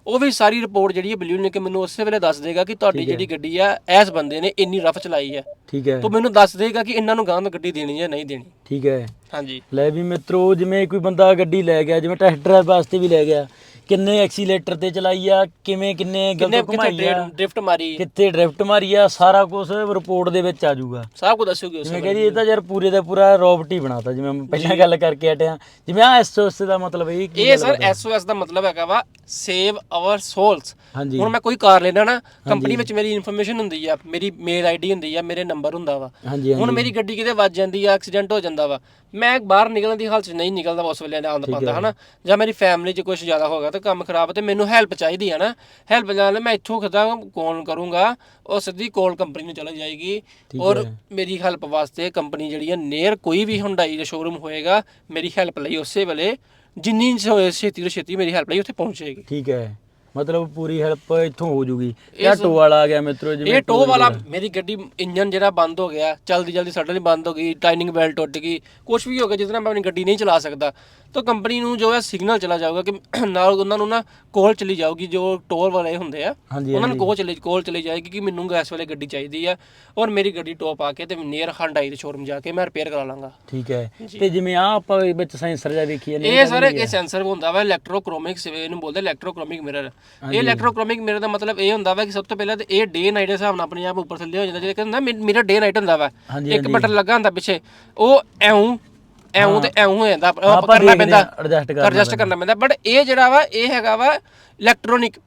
ਉਹ ਵੀ ਸਾਰੀ ਰਿਪੋਰਟ ਜਿਹੜੀ ਹੈ ਬਲੂ ਨੇ ਕਿ ਮੈਨੂੰ ਉਸੇ ਵੇਲੇ ਦੱਸ ਦੇਗਾ ਕਿ ਤੁਹਾਡੀ ਜਿਹੜੀ ਗੱਡੀ ਆ ਐਸ ਬੰਦੇ ਨੇ ਇੰਨੀ ਰਫ ਚਲਾਈ ਹੈ। ਠੀਕ ਹੈ। ਤੋ ਮੈਨੂੰ ਦੱਸ ਦੇਗਾ ਕਿ ਇਹਨਾਂ ਨੂੰ ਗਾਂ ਤੋਂ ਗੱਡੀ ਦੇਣੀ ਜਾਂ ਨਹੀਂ ਦੇਣੀ। ਠੀਕ ਹੈ। ਹਾਂਜੀ। ਲੈ ਵੀ ਮਿੱਤਰੋ ਜਿਵੇਂ ਕੋਈ ਬੰਦਾ ਗੱਡੀ ਲੈ ਗਿਆ ਜਿਵੇਂ ਟੈਸਟ ਡਰਾਈਵ ਵਾਸਤੇ ਵੀ ਲੈ ਗਿਆ ਕਿੰਨੇ ਐਕਸੀਲੇਟਰ ਤੇ ਚਲਾਈ ਆ ਕਿਵੇਂ ਕਿੰਨੇ ਕਿੰਨੇ ਗਲਤ ਘੁਮਾਈ ਆ ਡ੍ਰਿਫਟ ਮਾਰੀ? ਕਿੱਥੇ ਡਰਿਫਟ ਮਾਰੀ ਆ ਸਾਰਾ ਕੁਝ ਰਿਪੋਰਟ ਦੇ ਵਿੱਚ ਆ ਜਾਊਗਾ। ਸਭ ਕੁਝ ਦੱਸੋਗੇ ਉਸ ਜਿਵੇਂ ਕਹਿੰਦੀ ਇਹ ਤਾਂ ਯਾਰ ਪੂਰੇ ਦਾ ਪੂਰਾ ਰੋਬਟ ਹੀ ਬਣਾਤਾ ਜਿਵੇਂ ਮੈਂ ਪਹਿਲਾਂ ਗੱਲ ਕਰਕੇ ਹਟਿਆ। ਜਿਵੇਂ ਆ ਐਸਓਐਸ ਦਾ ਮਤਲਬ ਇਹ ਕੀ ਇਹ ਸਰ ਐਸਓਐਸ ਦਾ ਮਤਲਬ ਹੈਗਾ ਵਾ ਸੇਵ ਆਵਰ ਸੋਲਸ ਹਾਂਜੀ। ਹੁਣ ਮੈਂ ਕੋਈ ਕਾਰ ਲੈਣਾ ਨਾ ਕੰਪਨੀ ਵਿੱਚ ਮੇਰੀ ਇਨਫੋਰਮੇਸ਼ਨ ਹੁੰਦੀ ਆ ਮੇਰੀ ਮੇਲ ਆਈਡੀ ਹੁੰਦੀ ਆ ਮੇਰੇ ਨੰਬਰ ਹੁੰਦਾ ਵਾ। ਹਾਂਜੀ ਹੁਣ ਮੇਰੀ ਗੱਡੀ ਕਿਤੇ ਵੱਜ ਜਾਂਦੀ ਆ ਐਕਸੀਡੈਂਟ ਹੋ ਜਾਂਦਾ ਵਾ। ਮੈਂ ਬਾਹਰ ਨਿਕਲਣ ਦੀ ਹਾਲਤ 'ਚ ਨਹੀਂ ਨਿਕਲਦਾ ਉਸ ਵੇਲੇ ਆਉਂਦ ਪਾਉਂਦਾ ਹਨਾ? ਜਾਂ ਮੇਰੀ ਫੈਮਿਲੀ 'ਚ ਕੁਝ ਜ਼ਿਆਦਾ ਹੋ ਗਿਆ ਤਾਂ ਕੰਮ ਖਰਾਬ ਤੇ ਮੈਨੂੰ ਹੈਲਪ ਚਾਹੀਦੀ ਆ ਨਾ। ਹੈਲਪ ਨਾਲ ਮੈਂ ਇੱਥੋਂ ਖਦਾ ਕੋਲ ਕਰੂੰਗਾ ਉਹ ਸਿੱਧੀ ਕੋਲ ਕੰਪਨੀ ਨੂੰ ਚਲਾ ਜਾਏਗੀ। ਔਰ ਮੇਰੀ ਹੈਲਪ ਵਾਸਤੇ ਕੰਪਨੀ ਜਿਹੜੀ ਆ ਨੇਅਰ ਕੋਈ ਵੀ ਹੁੰਡਾਈ ਦਾ ਸ਼ੋਰੂਮ ਹੋਏਗਾ ਮੇਰੀ ਹੈਲਪ ਲਈ ਉਸੇ ਵੇਲੇ ਜਿੰਨੀ ਛੇਤੀ ਤੋਂ ਛੇਤੀ ਮੇਰੀ ਹੈਲਪ ਲਈ ਉੱਥੇ ਪਹੁੰਚੇਗੀ। ਠੀਕ ਹੈ। ਮਤਲਬ ਪੂਰੀ ਹੈਲਪ ਇੱਥੋਂ ਹੋ ਜੂਗੀ। ਇਹ ਟੋ ਵਾਲਾ ਆ ਗਿਆ ਮਿੱਤਰੋ ਜਿਵੇਂ ਇਹ ਟੋ ਵਾਲਾ ਮੇਰੀ ਗੱਡੀ ਇੰਜਨ ਜਿਹੜਾ ਬੰਦ ਹੋ ਗਿਆ ਜਲਦੀ ਜਲਦੀ ਸਡਨਲੀ ਬੰਦ ਹੋ ਗਈ ਟਾਈਨਿੰਗ ਬੈਲਟ ਟੁੱਟ ਗਈ ਕੁਝ ਵੀ ਹੋ ਗਿਆ ਜਿਸ ਨਾਲ ਮੈਂ ਆਪਣੀ ਗੱਡੀ ਨਹੀਂ ਚਲਾ ਸਕਦਾ। ਤਾਂ ਕੰਪਨੀ ਨੂੰ ਜੋ ਹੈ ਸਿਗਨਲ ਚਲਾ ਜਾਊਗਾ ਕਿ <clears throat> ਨਾਲ ਉਹਨਾਂ ਨੂੰ ਨਾ ਕੋਲ ਚਲੀ ਜਾਊਗੀ ਜੋ ਟੋਲ ਵਾਲੇ ਹੁੰਦੇ ਆ ਹਾਂਜੀ ਉਹਨਾਂ ਨੂੰ ਕੋਲ ਚਲੀ ਕੋਲ ਚਲੀ ਜਾਏਗੀ ਕਿ ਮੈਨੂੰ ਗੈਸ ਵਾਲੇ ਗੱਡੀ ਚਾਹੀਦੀ ਆ ਔਰ ਮੇਰੀ ਗੱਡੀ ਟੋਪ ਆ ਕੇ ਤੇ ਨੀਅਰ ਹੰਡਾਈ ਦੇ ਸ਼ੋਰੂਮ ਜਾ ਕੇ ਮੈਂ ਰਿਪੇਅਰ ਕਰਾ ਲਾਂਗਾ। ਠੀਕ ਹੈ। ਤੇ ਜਿਵੇਂ ਆ ਆਪਾਂ ਵਿੱਚ ਸੈਂਸਰ ਜਿਹਾ ਵੇਖੀ ਜਾਂਦੇ ਇਹ ਸਰ ਇਹ ਸੈਂਸਰ ਹੁੰਦਾ ਵਾ ਇਲੈਕਟ੍ਰੋਕ੍ਰੋਮਿਕ ਇਹਨੂੰ ਬੋਲਦੇ ਇਲੈਕਟ੍ਰੋਕ੍ਰੋਮਿਕ ਮਿਰਰ ਇਹ ਇਲੈਕਟ੍ਰੋਕ੍ਰੋਮਿਕ ਮਿਰਰ ਦਾ ਮਤਲਬ ਇਹ ਹੁੰਦਾ ਵਾ ਕਿ ਸਭ ਤੋਂ ਪਹਿਲਾਂ ਤੇ ਇਹ ਡੇ ਨਾਈਟ ਦੇ ਹਿਸਾਬ ਨਾਲ ਆਪਣੇ ਆਪ ਉੱਪਰ ਥੱਲੇ ਹੋ ਜਾਂਦਾ ਜਿਹੜਾ ਕਹਿੰਦਾ ਮਿਰਰ ਡੇ ਨਾਈਟ ਹੁੰਦਾ ਵਾ। ਹਾਂਜੀ, ਇੱਕ ਬਟਨ ਲੱਗਾ ਹੁੰਦਾ ਪਿੱਛੇ ਉਹ ਐਉਂ ਐਉਂ ਤੇ ਐਉਂ ਹੋ ਜਾਂਦਾ ਆਪਾਂ ਕਰਨਾ ਪੈਂਦਾ ਕਰਨਾ ਐਡਜਸਟ ਕਰਨਾ ਪੈਂਦਾ। ਬਟ ਇਹ ਜਿਹੜਾ ਵਾ ਇਹ ਹੈਗਾ ਵਾ ਇਲੈਕਟ੍ਰੋਨਿਕ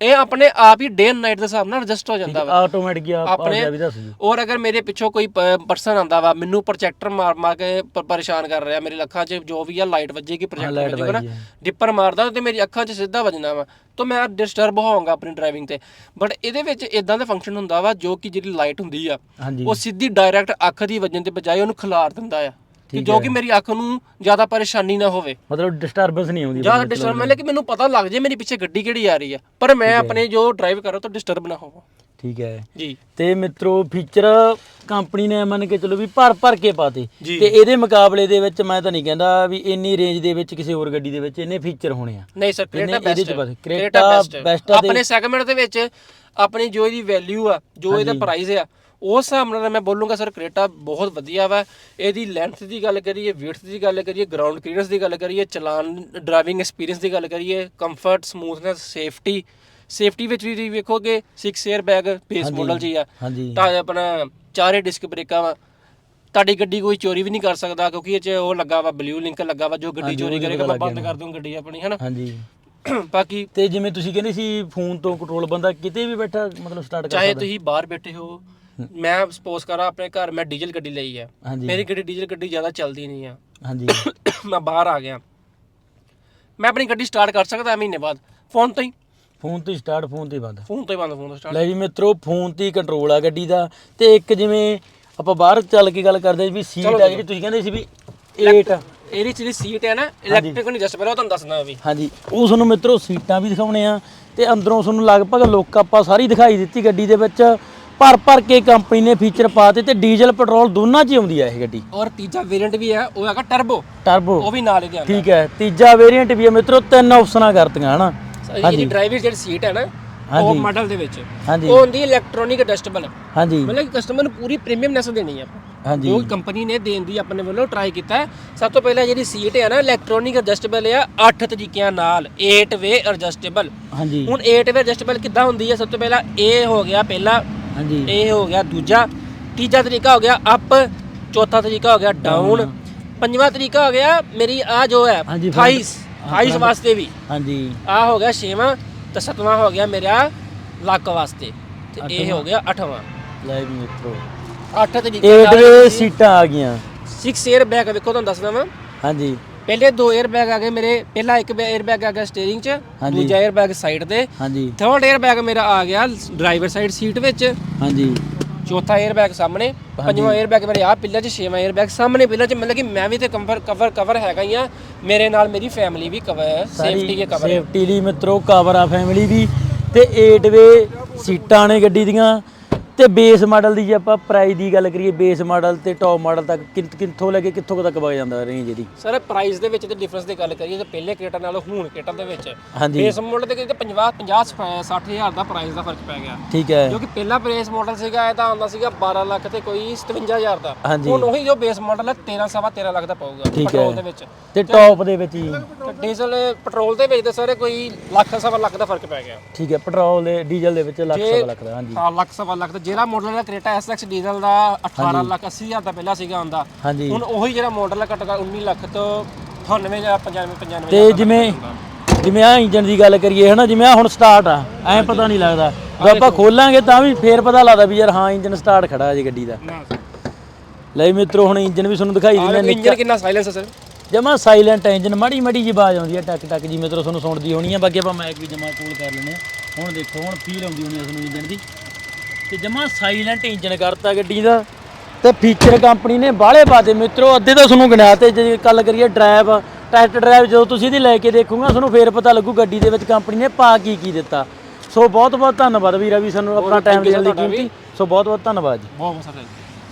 ਇਹ ਆਪਣੇ ਆਪ ਹੀ ਡੇ ਨਾਈਟ ਦੇ ਹਿਸਾਬ ਨਾਲ ਐਡਜਸਟ ਹੋ ਜਾਂਦਾ ਵਾ। ਆਟੋਮੈਟਿਕ ਆਪਣੇ ਵੀ ਦੱਸ ਦਿਓ। ਔਰ ਅਗਰ ਮੇਰੇ ਪਿੱਛੋਂ ਕੋਈ ਪਰਸਨ ਆਂਦਾ ਵਾ ਮੈਨੂੰ ਪ੍ਰੋਜੈਕਟਰ ਮਾਰ ਮਾਰ ਕੇ ਪਰੇਸ਼ਾਨ ਕਰ ਰਿਹਾ ਮੇਰੇ ਅੱਖਾਂ 'ਚ ਜੋ ਵੀ ਆ ਲਾਈਟ ਵੱਜੇਗੀ ਪ੍ਰੋਜੈਕਟਰ ਵੱਜੇਗਾ ਨਾ। ਡਿੱਪਰ ਮਾਰਦਾ ਤੇ ਮੇਰੀ ਅੱਖਾਂ 'ਚ ਸਿੱਧਾ ਵੱਜਣਾ ਵਾ। ਤਾਂ ਮੈਂ ਡਿਸਟਰਬ ਹੋਵਾਂਗਾ ਆਪਣੀ ਡਰਾਈਵਿੰਗ ਤੇ। ਬਟ ਇਹਦੇ ਵਿੱਚ ਇਦਾਂ ਦਾ ਫੰਕਸ਼ਨ ਹੁੰਦਾ ਵਾ ਜੋ ਕਿ ਜਿਹੜੀ ਲਾਈਟ ਹੁੰਦੀ ਆ ਉਹ ਸਿੱਧੀ ਡਾਇਰੈਕਟ ਅੱਖ ਦੀ ਵੱਜਣ ਦੇ ਬਜਾਏ ਉਹਨੂੰ ਖਿਲਾਰ ਦਿੰਦਾ ਆ। ਕਿ ਜੋ ਕਿ ਮੇਰੀ ਅੱਖ ਨੂੰ ਜ਼ਿਆਦਾ ਪਰੇਸ਼ਾਨੀ ਨਾ ਹੋਵੇ। ਮਤਲਬ ਡਿਸਟਰਬੈਂਸ ਨਹੀਂ ਆਉਂਦੀ ਜ਼ਿਆਦਾ ਡਿਸਟਰਬ ਮਤਲਬ ਕਿ ਮੈਨੂੰ ਪਤਾ ਲੱਗ ਜੇ ਮੇਰੀ ਪਿੱਛੇ ਗੱਡੀ ਕਿਹੜੀ ਆ ਰਹੀ ਆ। ਪਰ ਮੈਂ ਆਪਣੇ ਜੋ ਡਰਾਈਵ ਕਰਾਂ ਤਾਂ ਡਿਸਟਰਬ ਨਾ ਹੋਵਾਂ। ਠੀਕ ਹੈ। ਜੀ। ਤੇ ਮਿੱਤਰੋ ਫੀਚਰ ਕੰਪਨੀ ਨੇ ਮੰਨ ਕੇ ਚਲੋ ਵੀ ਭਰ ਭਰ ਕੇ ਪਾਤੇ। ਤੇ ਇਹਦੇ ਮੁਕਾਬਲੇ ਦੇ ਵਿੱਚ ਮੈਂ ਤਾਂ ਨਹੀਂ ਕਹਿੰਦਾ ਵੀ ਇੰਨੀ ਰੇਂਜ ਦੇ ਵਿੱਚ ਕਿਸੇ ਹੋਰ ਗੱਡੀ ਦੇ ਵਿੱਚ ਇੰਨੇ ਫੀਚਰ ਹੋਣੇ ਆ। ਨਹੀਂ ਸਰ ਕ੍ਰੇਟਾ ਬੈਸਟ ਹੈ। ਕ੍ਰੇਟਾ ਬੈਸਟ ਆਪਣੇ ਸੈਗਮੈਂਟ ਦੇ ਵਿੱਚ ਆਪਣੀ ਜੋ ਇਹਦੀ ਵੈਲਿਊ ਆ ਜੋ ਇਹਦਾ ਪ੍ਰਾਈਸ ਆ ਉਸ ਹਿਸਾਬ ਨਾਲ ਮੈਂ ਬੋਲੂੰਗਾ ਸਰ ਕ੍ਰੇਟਾ ਬਹੁਤ ਵਧੀਆ ਵਾ। ਇਹਦੀ ਲੈਂਥ ਦੀ ਗੱਲ ਕਰੀਏ weight ਦੀ ਗੱਲ ਕਰੀਏ ਗਰਾਊਂਡ ਕਲੀਅਰੈਂਸ ਦੀ ਗੱਲ ਕਰੀਏ ਚਲਾਨ ਡਰਾਈਵਿੰਗ ਐਕਸਪੀਰੀਅੰਸ ਦੀ ਗੱਲ ਕਰੀਏ ਕੰਫਰਟ ਸਮੂਥਨੈਸ ਸੇਫਟੀ ਸੇਫਟੀ ਵਿੱਚ ਵੀ ਵੇਖੋਗੇ 6 에ਅਰ ਬੈਗ ਬੇਸ ਮਾਡਲ ਜੀ ਆ। ਤਾਂ ਆਪਣਾ ਚਾਰੇ ਡਿਸਕ ਬ੍ਰੇਕਾਂ ਵਾ। ਤੁਹਾਡੀ ਗੱਡੀ ਕੋਈ ਚੋਰੀ ਵੀ ਨਹੀਂ ਕਰ ਸਕਦਾ ਕਿਉਂਕਿ ਇਹ ਚ ਉਹ ਲੱਗਾ ਵਾ ਬਲੂ ਲਿੰਕ ਲੱਗਾ ਵਾ ਜੋ ਗੱਡੀ ਚੋਰੀ ਕਰੇਗਾ ਮੈਂ ਬੰਦ ਕਰ ਦੂੰ ਗੱਡੀ ਆਪਣੀ ਹਨਾ? ਹਾਂਜੀ। <clears throat> ਬਾਕੀ ਤੇ ਜਿਵੇਂ ਤੁਸੀਂ ਕਹਿੰਦੇ ਸੀ ਫੋਨ ਤੋਂ ਕੰਟਰੋਲ ਬੰਦਾ ਕਿਤੇ ਵੀ ਬੈਠਾ ਮਤਲਬ ਸਟਾਰਟ ਕਰ ਚਾਹੇ ਤੁਸੀਂ ਬਾਹਰ ਬੈਠੇ ਹੋ ਮੈਂ ਸਪੋਜ਼ ਕਰਾਂ ਆਪਣੇ ਘਰ ਮੈਂ ਡੀਜ਼ਲ ਗੱਡੀ ਲਈ ਹਾਂਜੀ। ਮੇਰੀ ਗੱਡੀ ਡੀਜ਼ਲ ਗੱਡੀ ਜ਼ਿਆਦਾ ਚੱਲਦੀ ਨਹੀਂ ਆ। ਹਾਂਜੀ। <coughs> ਮੈਂ ਬਾਹਰ ਆ ਗਿਆ। ਮੈਂ ਆਪਣੀ ਗੱਡੀ ਸਟਾਰਟ ਕਰ ਸਕਦਾ ਮਹੀਨੇ ਬਾਅਦ। ਫੋਨ ਤੋਂ ਹੀ। ਫੋਨ ਤੋਂ ਸਟਾਰਟ ਫੋਨ ਤੋਂ ਹੀ ਬੰਦ। ਫੋਨ ਤੋਂ ਹੀ ਬੰਦ ਫੋਨ ਤੋਂ ਸਟਾਰਟ ਲੈ ਵੀ ਮਿੱਤਰੋ ਫੋਨ ਤੇ ਕੰਟਰੋਲ ਆ ਗੱਡੀ ਦਾ। ਤੇ ਇੱਕ ਜਿਵੇਂ ਆਪਾਂ ਬਾਹਰ ਚੱਲ ਕੇ ਗੱਲ ਕਰਦੇ ਸੀ ਵੀ ਸੀਟ ਆ ਜਿਹੜੀ ਤੁਸੀਂ ਕਹਿੰਦੇ ਸੀ ਵੀ 8 ਇਹਦੀ ਜਿਹੜੀ ਸੀਟ ਹੈ ਨਾ ਇਲੈਕਟ੍ਰਿਕ ਨਹੀਂ ਜਸਟ ਪਹਿਲਾਂ ਤੁਹਾਨੂੰ ਦੱਸਣਾ ਵੀ। ਹਾਂਜੀ। ਉਹ ਤੁਹਾਨੂੰ ਮਿੱਤਰੋ ਸੀਟਾਂ ਵੀ ਦਿਖਾਉਣੇ ਆ। ਤੇ ਅੰਦਰੋਂ ਤੁਹਾਨੂੰ ਲਗਭਗ ਲੁੱਕ ਆਪਾਂ ਸਾਰੀ ਦਿਖਾਈ ਦਿੱਤੀ ਗੱਡੀ ਦੇ ਵਿੱਚ। ਭਰ ਭਰ ਕੇ ਕੰਪਨੀ ਨੇ ਫੀਚਰ ਪਾਤੇ ਤੇ ਡੀਜ਼ਲ ਪੈਟਰੋਲ ਦੋਨਾਂ 'ਚ ਹੀ ਆਉਂਦੀ ਆ ਇਹ ਗੱਡੀ। ਔਰ ਤੀਜਾ ਵੇਰੀਐਂਟ ਵੀ ਹੈ ਉਹ ਹੈਗਾ ਟਰਬੋ ਟਰਬੋ ਉਹ ਵੀ ਨਾਲ ਇਹਦੇ ਆਉਂਦਾ ਠੀਕ ਹੈ ਤੀਜਾ ਵੇਰੀਐਂਟ ਵੀ ਹੈ ਮਿੱਤਰੋ ਤਿੰਨ ਆਪਸ਼ਨਾਂ ਕਰਤੀਆਂ ਹਨਾ? ਇਹਦੀ ਡਰਾਈਵਰ ਜਿਹੜੀ ਸੀਟ ਹੈ ਨਾ ਉਹ ਮਾਡਲ ਦੇ ਵਿੱਚ। ਉਹ ਹੁੰਦੀ ਇਲੈਕਟ੍ਰੋਨਿਕ ਐਡਜਸਟੇਬਲ ਹਾਂਜੀ। ਮਤਲਬ ਕਿ ਕਸਟਮਰ ਨੂੰ ਪੂਰੀ ਪ੍ਰੀਮੀਅਮਨੈਸ ਦੇਣੀ ਆ। ਹਾਂਜੀ। ਜੋ ਕੰਪਨੀ ਨੇ ਦੇਣ ਦੀ ਆਪਣੇ ਵੱਲੋਂ ਟਰਾਈ ਕੀਤਾ ਹੈ। ਸਭ ਤੋਂ ਪਹਿਲਾਂ ਜਿਹੜੀ ਸੀਟ ਹੈ ਨਾ ਇਲੈਕਟ੍ਰੋਨਿਕ ਐਡਜਸਟੇਬਲ ਆ 8 ਤਰੀਕਿਆਂ ਨਾਲ 8 ਵੇ ਐਡਜਸਟੇਬਲ ਹਾਂਜੀ। ਹੁਣ 8 ਵੇ ਐਡਜਸਟੇਬਲ ਕਿੱਦਾਂ ਹੁੰਦੀ ਹੈ ਸਭ ਤੋਂ ਪਹਿਲਾਂ ਇਹ ਹੋ ਗਿਆ ਪਹਿਲਾ ਹਾਂਜੀ। ਇਹ ਹੋ ਗਿਆ ਦੂਜਾ। ਤੀਜਾ ਤਰੀਕਾ ਹੋ ਗਿਆ ਅਪ ਚੌਥਾ ਤਰੀਕਾ ਹੋ ਗਿਆ ਡਾਊਨ ਪੰਜਵਾਂ ਤਰੀਕਾ ਹੋ ਗਿਆ ਮੇਰੀ ਆ ਜੋ ਹੈ ਹਾਂਜੀ, front- ਥਾਈਸ ਥਾਈਸ ਵਾਸਤੇ ਵੀ। ਹਾਂਜੀ। ਆ ਹੋ ਗਿਆ ਛੇਵਾਂ ਤੇ ਸੱਤਵਾਂ ਹੋ ਗਿਆ ਮੇਰਾ ਲੱਕ ਵਾਸਤੇ। ਤੇ ਇਹ ਹੋ ਗਿਆ ਅੱਠਵਾਂ। ਲੈ ਵੀ ਮਿੱਤਰੋ। ਅੱਠ ਤਰੀਕੇ 8 ਵੇ ਸੀਟਾਂ ਆ ਗਈਆਂ। 6 에ਅਰ ਬੈਗ ਵੇਖੋ ਤੁਹਾਨੂੰ ਦੱਸਦਾ ਮੈਂ ਹਾਂਜੀ। ਪਹਿਲੇ ਦੋ 에ਅਰ ਬੈਗ ਆ ਗਏ ਮੇਰੇ ਪਹਿਲਾ ਇੱਕ 에ਅਰ ਆ ਗਿਆ ਸਟੀering 'ਚ ਦੂਜਾ 에ਅਰ ਸਾਈਡ ਤੇ। ਹਾਂਜੀ। ਥਰਡ 에ਅਰ ਮੇਰਾ ਆ ਗਿਆ ਡਰਾਈਵਰ ਸਾਈਡ ਸੀਟ ਵਿੱਚ। ਹਾਂਜੀ। ਚੌਥਾ 에ਅਰ ਸਾਹਮਣੇ ਪੰਜਵਾਂ 에ਅਰ ਮੇਰੇ ਆ ਪਿੱਲਰ 'ਚ ਛੇਵਾਂ 에ਅਰ ਸਾਹਮਣੇ ਪਿੱਲਰ 'ਚ ਮਤਲਬ ਕਿ ਮੈਂ ਵੀ ਤੇ ਕਵਰ ਕਵਰ ਕਵਰ ਹੈਗਾ ਹੀ ਆ। ਮੇਰੇ ਨਾਲ ਮੇਰੀ ਫੈਮਿਲੀ ਵੀ ਕਵਰ ਹੈ ਸੇਫਟੀ ਦੇ ਕਵਰ ਸੇਫਟੀ ਲਈ ਮਿੱਤਰੋ ਕਵਰ ਆ ਫੈਮਿਲੀ ਦੀ ਤੇ 8 ਸੀਟਾਂ ਨੇ ਗੱਡੀ ਦੀਆਂ। ਤੇ ਬੇਸ ਮਾਡਲ ਦੀ ਜੇ ਆਪਾਂ ਪ੍ਰਾਈਸ ਦੀ ਗੱਲ ਕਰੀਏ ਬੇਸ ਮਾਡਲ ਤੇ ਟੌਪ ਮਾਡਲ ਤੱਕ ਕਿੰਨ- ਕਿੱਥੋਂ ਲੈ ਕੇ ਕਿੱਥੋਂ ਤੱਕ ਵਗ ਜਾਂਦਾ ਰੇਂਜ ਇਹਦੀ? ਸਰ ਪ੍ਰਾਈਸ ਦੇ ਵਿੱਚ ਤੇ ਡਿਫਰੈਂਸ ਦੀ ਗੱਲ ਕਰੀਏ ਤੇ ਪਹਿਲੇ ਕੇਟਰ ਨਾਲ ਹੁਣ ਕੇਟਰ ਦੇ ਵਿੱਚ ਹਾਂਜੀ। ਬੇਸ ਮਾਡਲ ਤੇ ਕਿਤੇ 50 50 60000 ਦਾ ਪ੍ਰਾਈਸ ਦਾ ਫ਼ਰਕ ਪੈ ਗਿਆ। ਠੀਕ ਹੈ। ਜੋ ਕਿ ਪਹਿਲਾ ਬੇਸ ਮਾਡਲ ਸੀਗਾ ਇਹ ਤਾਂ ਆਉਂਦਾ ਸੀਗਾ 12 ਲੱਖ ਤੇ ਕੋਈ 57000 ਦਾ। ਹਾਂਜੀ। ਹੁਣ ਉਹੀ ਜੋ ਬੇਸ ਮਾਡਲ ਹੈ 13 ਸਵਾ 13 ਲੱਖ ਦਾ ਪਊਗਾ ਠੀਕ ਪੈਟਰੋਲ ਹੈ। ਦੇ ਵਿੱਚ। ਤੇ ਟੌਪ ਦੇ ਵਿੱਚ ਹੀ। ਤੇ ਡੀਜ਼ਲ ਪੈਟਰੋਲ ਦੇ ਵਿੱਚ ਤੇ ਸਾਰੇ ਕੋਈ ਲੱਖ ਸਵਾ ਲੱਖ ਦਾ ਫ਼ਰਕ ਪੈ ਗਿਆ। ਠੀਕ ਹੈ ਪੈਟਰੋਲ ਦੇ ਡੀਜ਼ਲ ਦੇ ਵਿੱਚ ਲੱਖ ਸਵਾ ਲੱਖ ਦਾ ਹਾਂਜੀ। ਹਾਂ ਲੱਖ ਸਵਾ ਲੱਖ ਦਾ। ਜਿਹੜਾ ਮਾਡਲ ਹੈ ਕ੍ਰੇਟਾ ਐਸਐਕਸ ਡੀਜ਼ਲ ਦਾ 18 ਲੱਖ 80 ਹਜ਼ਾਰ ਦਾ ਪਹਿਲਾਂ ਸੀਗਾ ਹਾਂਜੀ। ਹੁਣ ਉਹੀ ਜਿਹੜਾ ਮਾਡਲ ਹੈ ਘੱਟੋ ਘੱਟ 19 ਲੱਖ ਤੋਂ 98 ਜਾਂ 95 95 ਤੇ ਜਿਵੇਂ ਜਿਵੇਂ ਆ ਇੰਜਨ ਦੀ ਗੱਲ ਕਰੀਏ ਹਨਾ ਜਿਵੇਂ ਆ ਹੁਣ ਸਟਾਰਟ ਆ ਐ ਪਤਾ ਨਹੀਂ ਲੱਗਦਾ। ਜੇ ਆਪਾਂ ਖੋਲਾਂਗੇ ਤਾਂ ਵੀ ਫੇਰ ਪਤਾ ਲੱਗਦਾ ਵੀ ਯਾਰ ਹਾਂ ਇੰਜਨ ਸਟਾਰਟ ਖੜਾ ਜੀ ਗੱਡੀ ਦਾ। ਲੈ ਮਿੱਤਰੋ ਹੁਣ ਇੰਜਨ ਵੀ ਤੁਹਾਨੂੰ ਦਿਖਾਈ ਦਿੰਦੇ ਨੇ ਇੰਜਨ ਕਿੰਨਾ ਸਾਇਲੈਂਸ ਹੈ ਸਰ ਜਮਾ ਸਾਇਲੈਂਟ ਇੰਜਨ ਮਾੜੀ ਮਾੜੀ ਜੀ ਆਵਾਜ਼ ਆਉਂਦੀ ਹੈ ਟਕ ਟਕ ਜੀ ਮਿੱਤਰੋ ਤੁਹਾਨੂੰ ਸੁਣਦੀ ਹੋਣੀ ਆ। ਬਾਕੀ ਆਪਾਂ ਮਾਈਕ ਵੀ ਜਮਾ ਕੋਲ ਕਰ ਆ ਹੁਣ ਦੇਖੋ ਹੁਣ ਫੀਲ ਆਉਂਦੀ ਹੋਣੀ ਤੁਹਾਨੂੰ ਇੰਜਨ ਦੀ। ਤੇ ਜਮਾ ਸਾਇਲੈਂਟ ਇੰਜਨ ਕਰਤਾ ਗੱਡੀ ਦਾ। ਤੇ ਫੀਚਰ ਕੰਪਨੀ ਨੇ ਬਾਹਲੇ ਪਾਤੇ ਮਿੱਤਰੋ ਅੱਧੇ ਤਾਂ ਤੁਹਾਨੂੰ ਗਿਣਾ ਤੇ ਜੇ ਗੱਲ ਕਰੀਏ ਡਰਾਈਵ ਟੈਸਟ ਡਰਾਈਵ ਜਦੋਂ ਤੁਸੀਂ ਇਹਦੀ ਲੈ ਕੇ ਦੇਖੋਗੇ ਤੁਹਾਨੂੰ ਫੇਰ ਪਤਾ ਲੱਗੂ ਗੱਡੀ ਦੇ ਵਿੱਚ ਕੰਪਨੀ ਨੇ ਪਾ ਕੀ ਕੀ ਦਿੱਤਾ। ਸੋ ਬਹੁਤ ਬਹੁਤ ਧੰਨਵਾਦ ਵੀਰਾ ਵੀ ਸਾਨੂੰ ਆਪਣਾ ਟਾਈਮ ਦੇਣ ਲਈ ਕੀਮਤੀ। ਸੋ ਬਹੁਤ ਬਹੁਤ ਧੰਨਵਾਦ ਜੀ। ਬਹੁਤ ਬਹੁਤ ਸਰ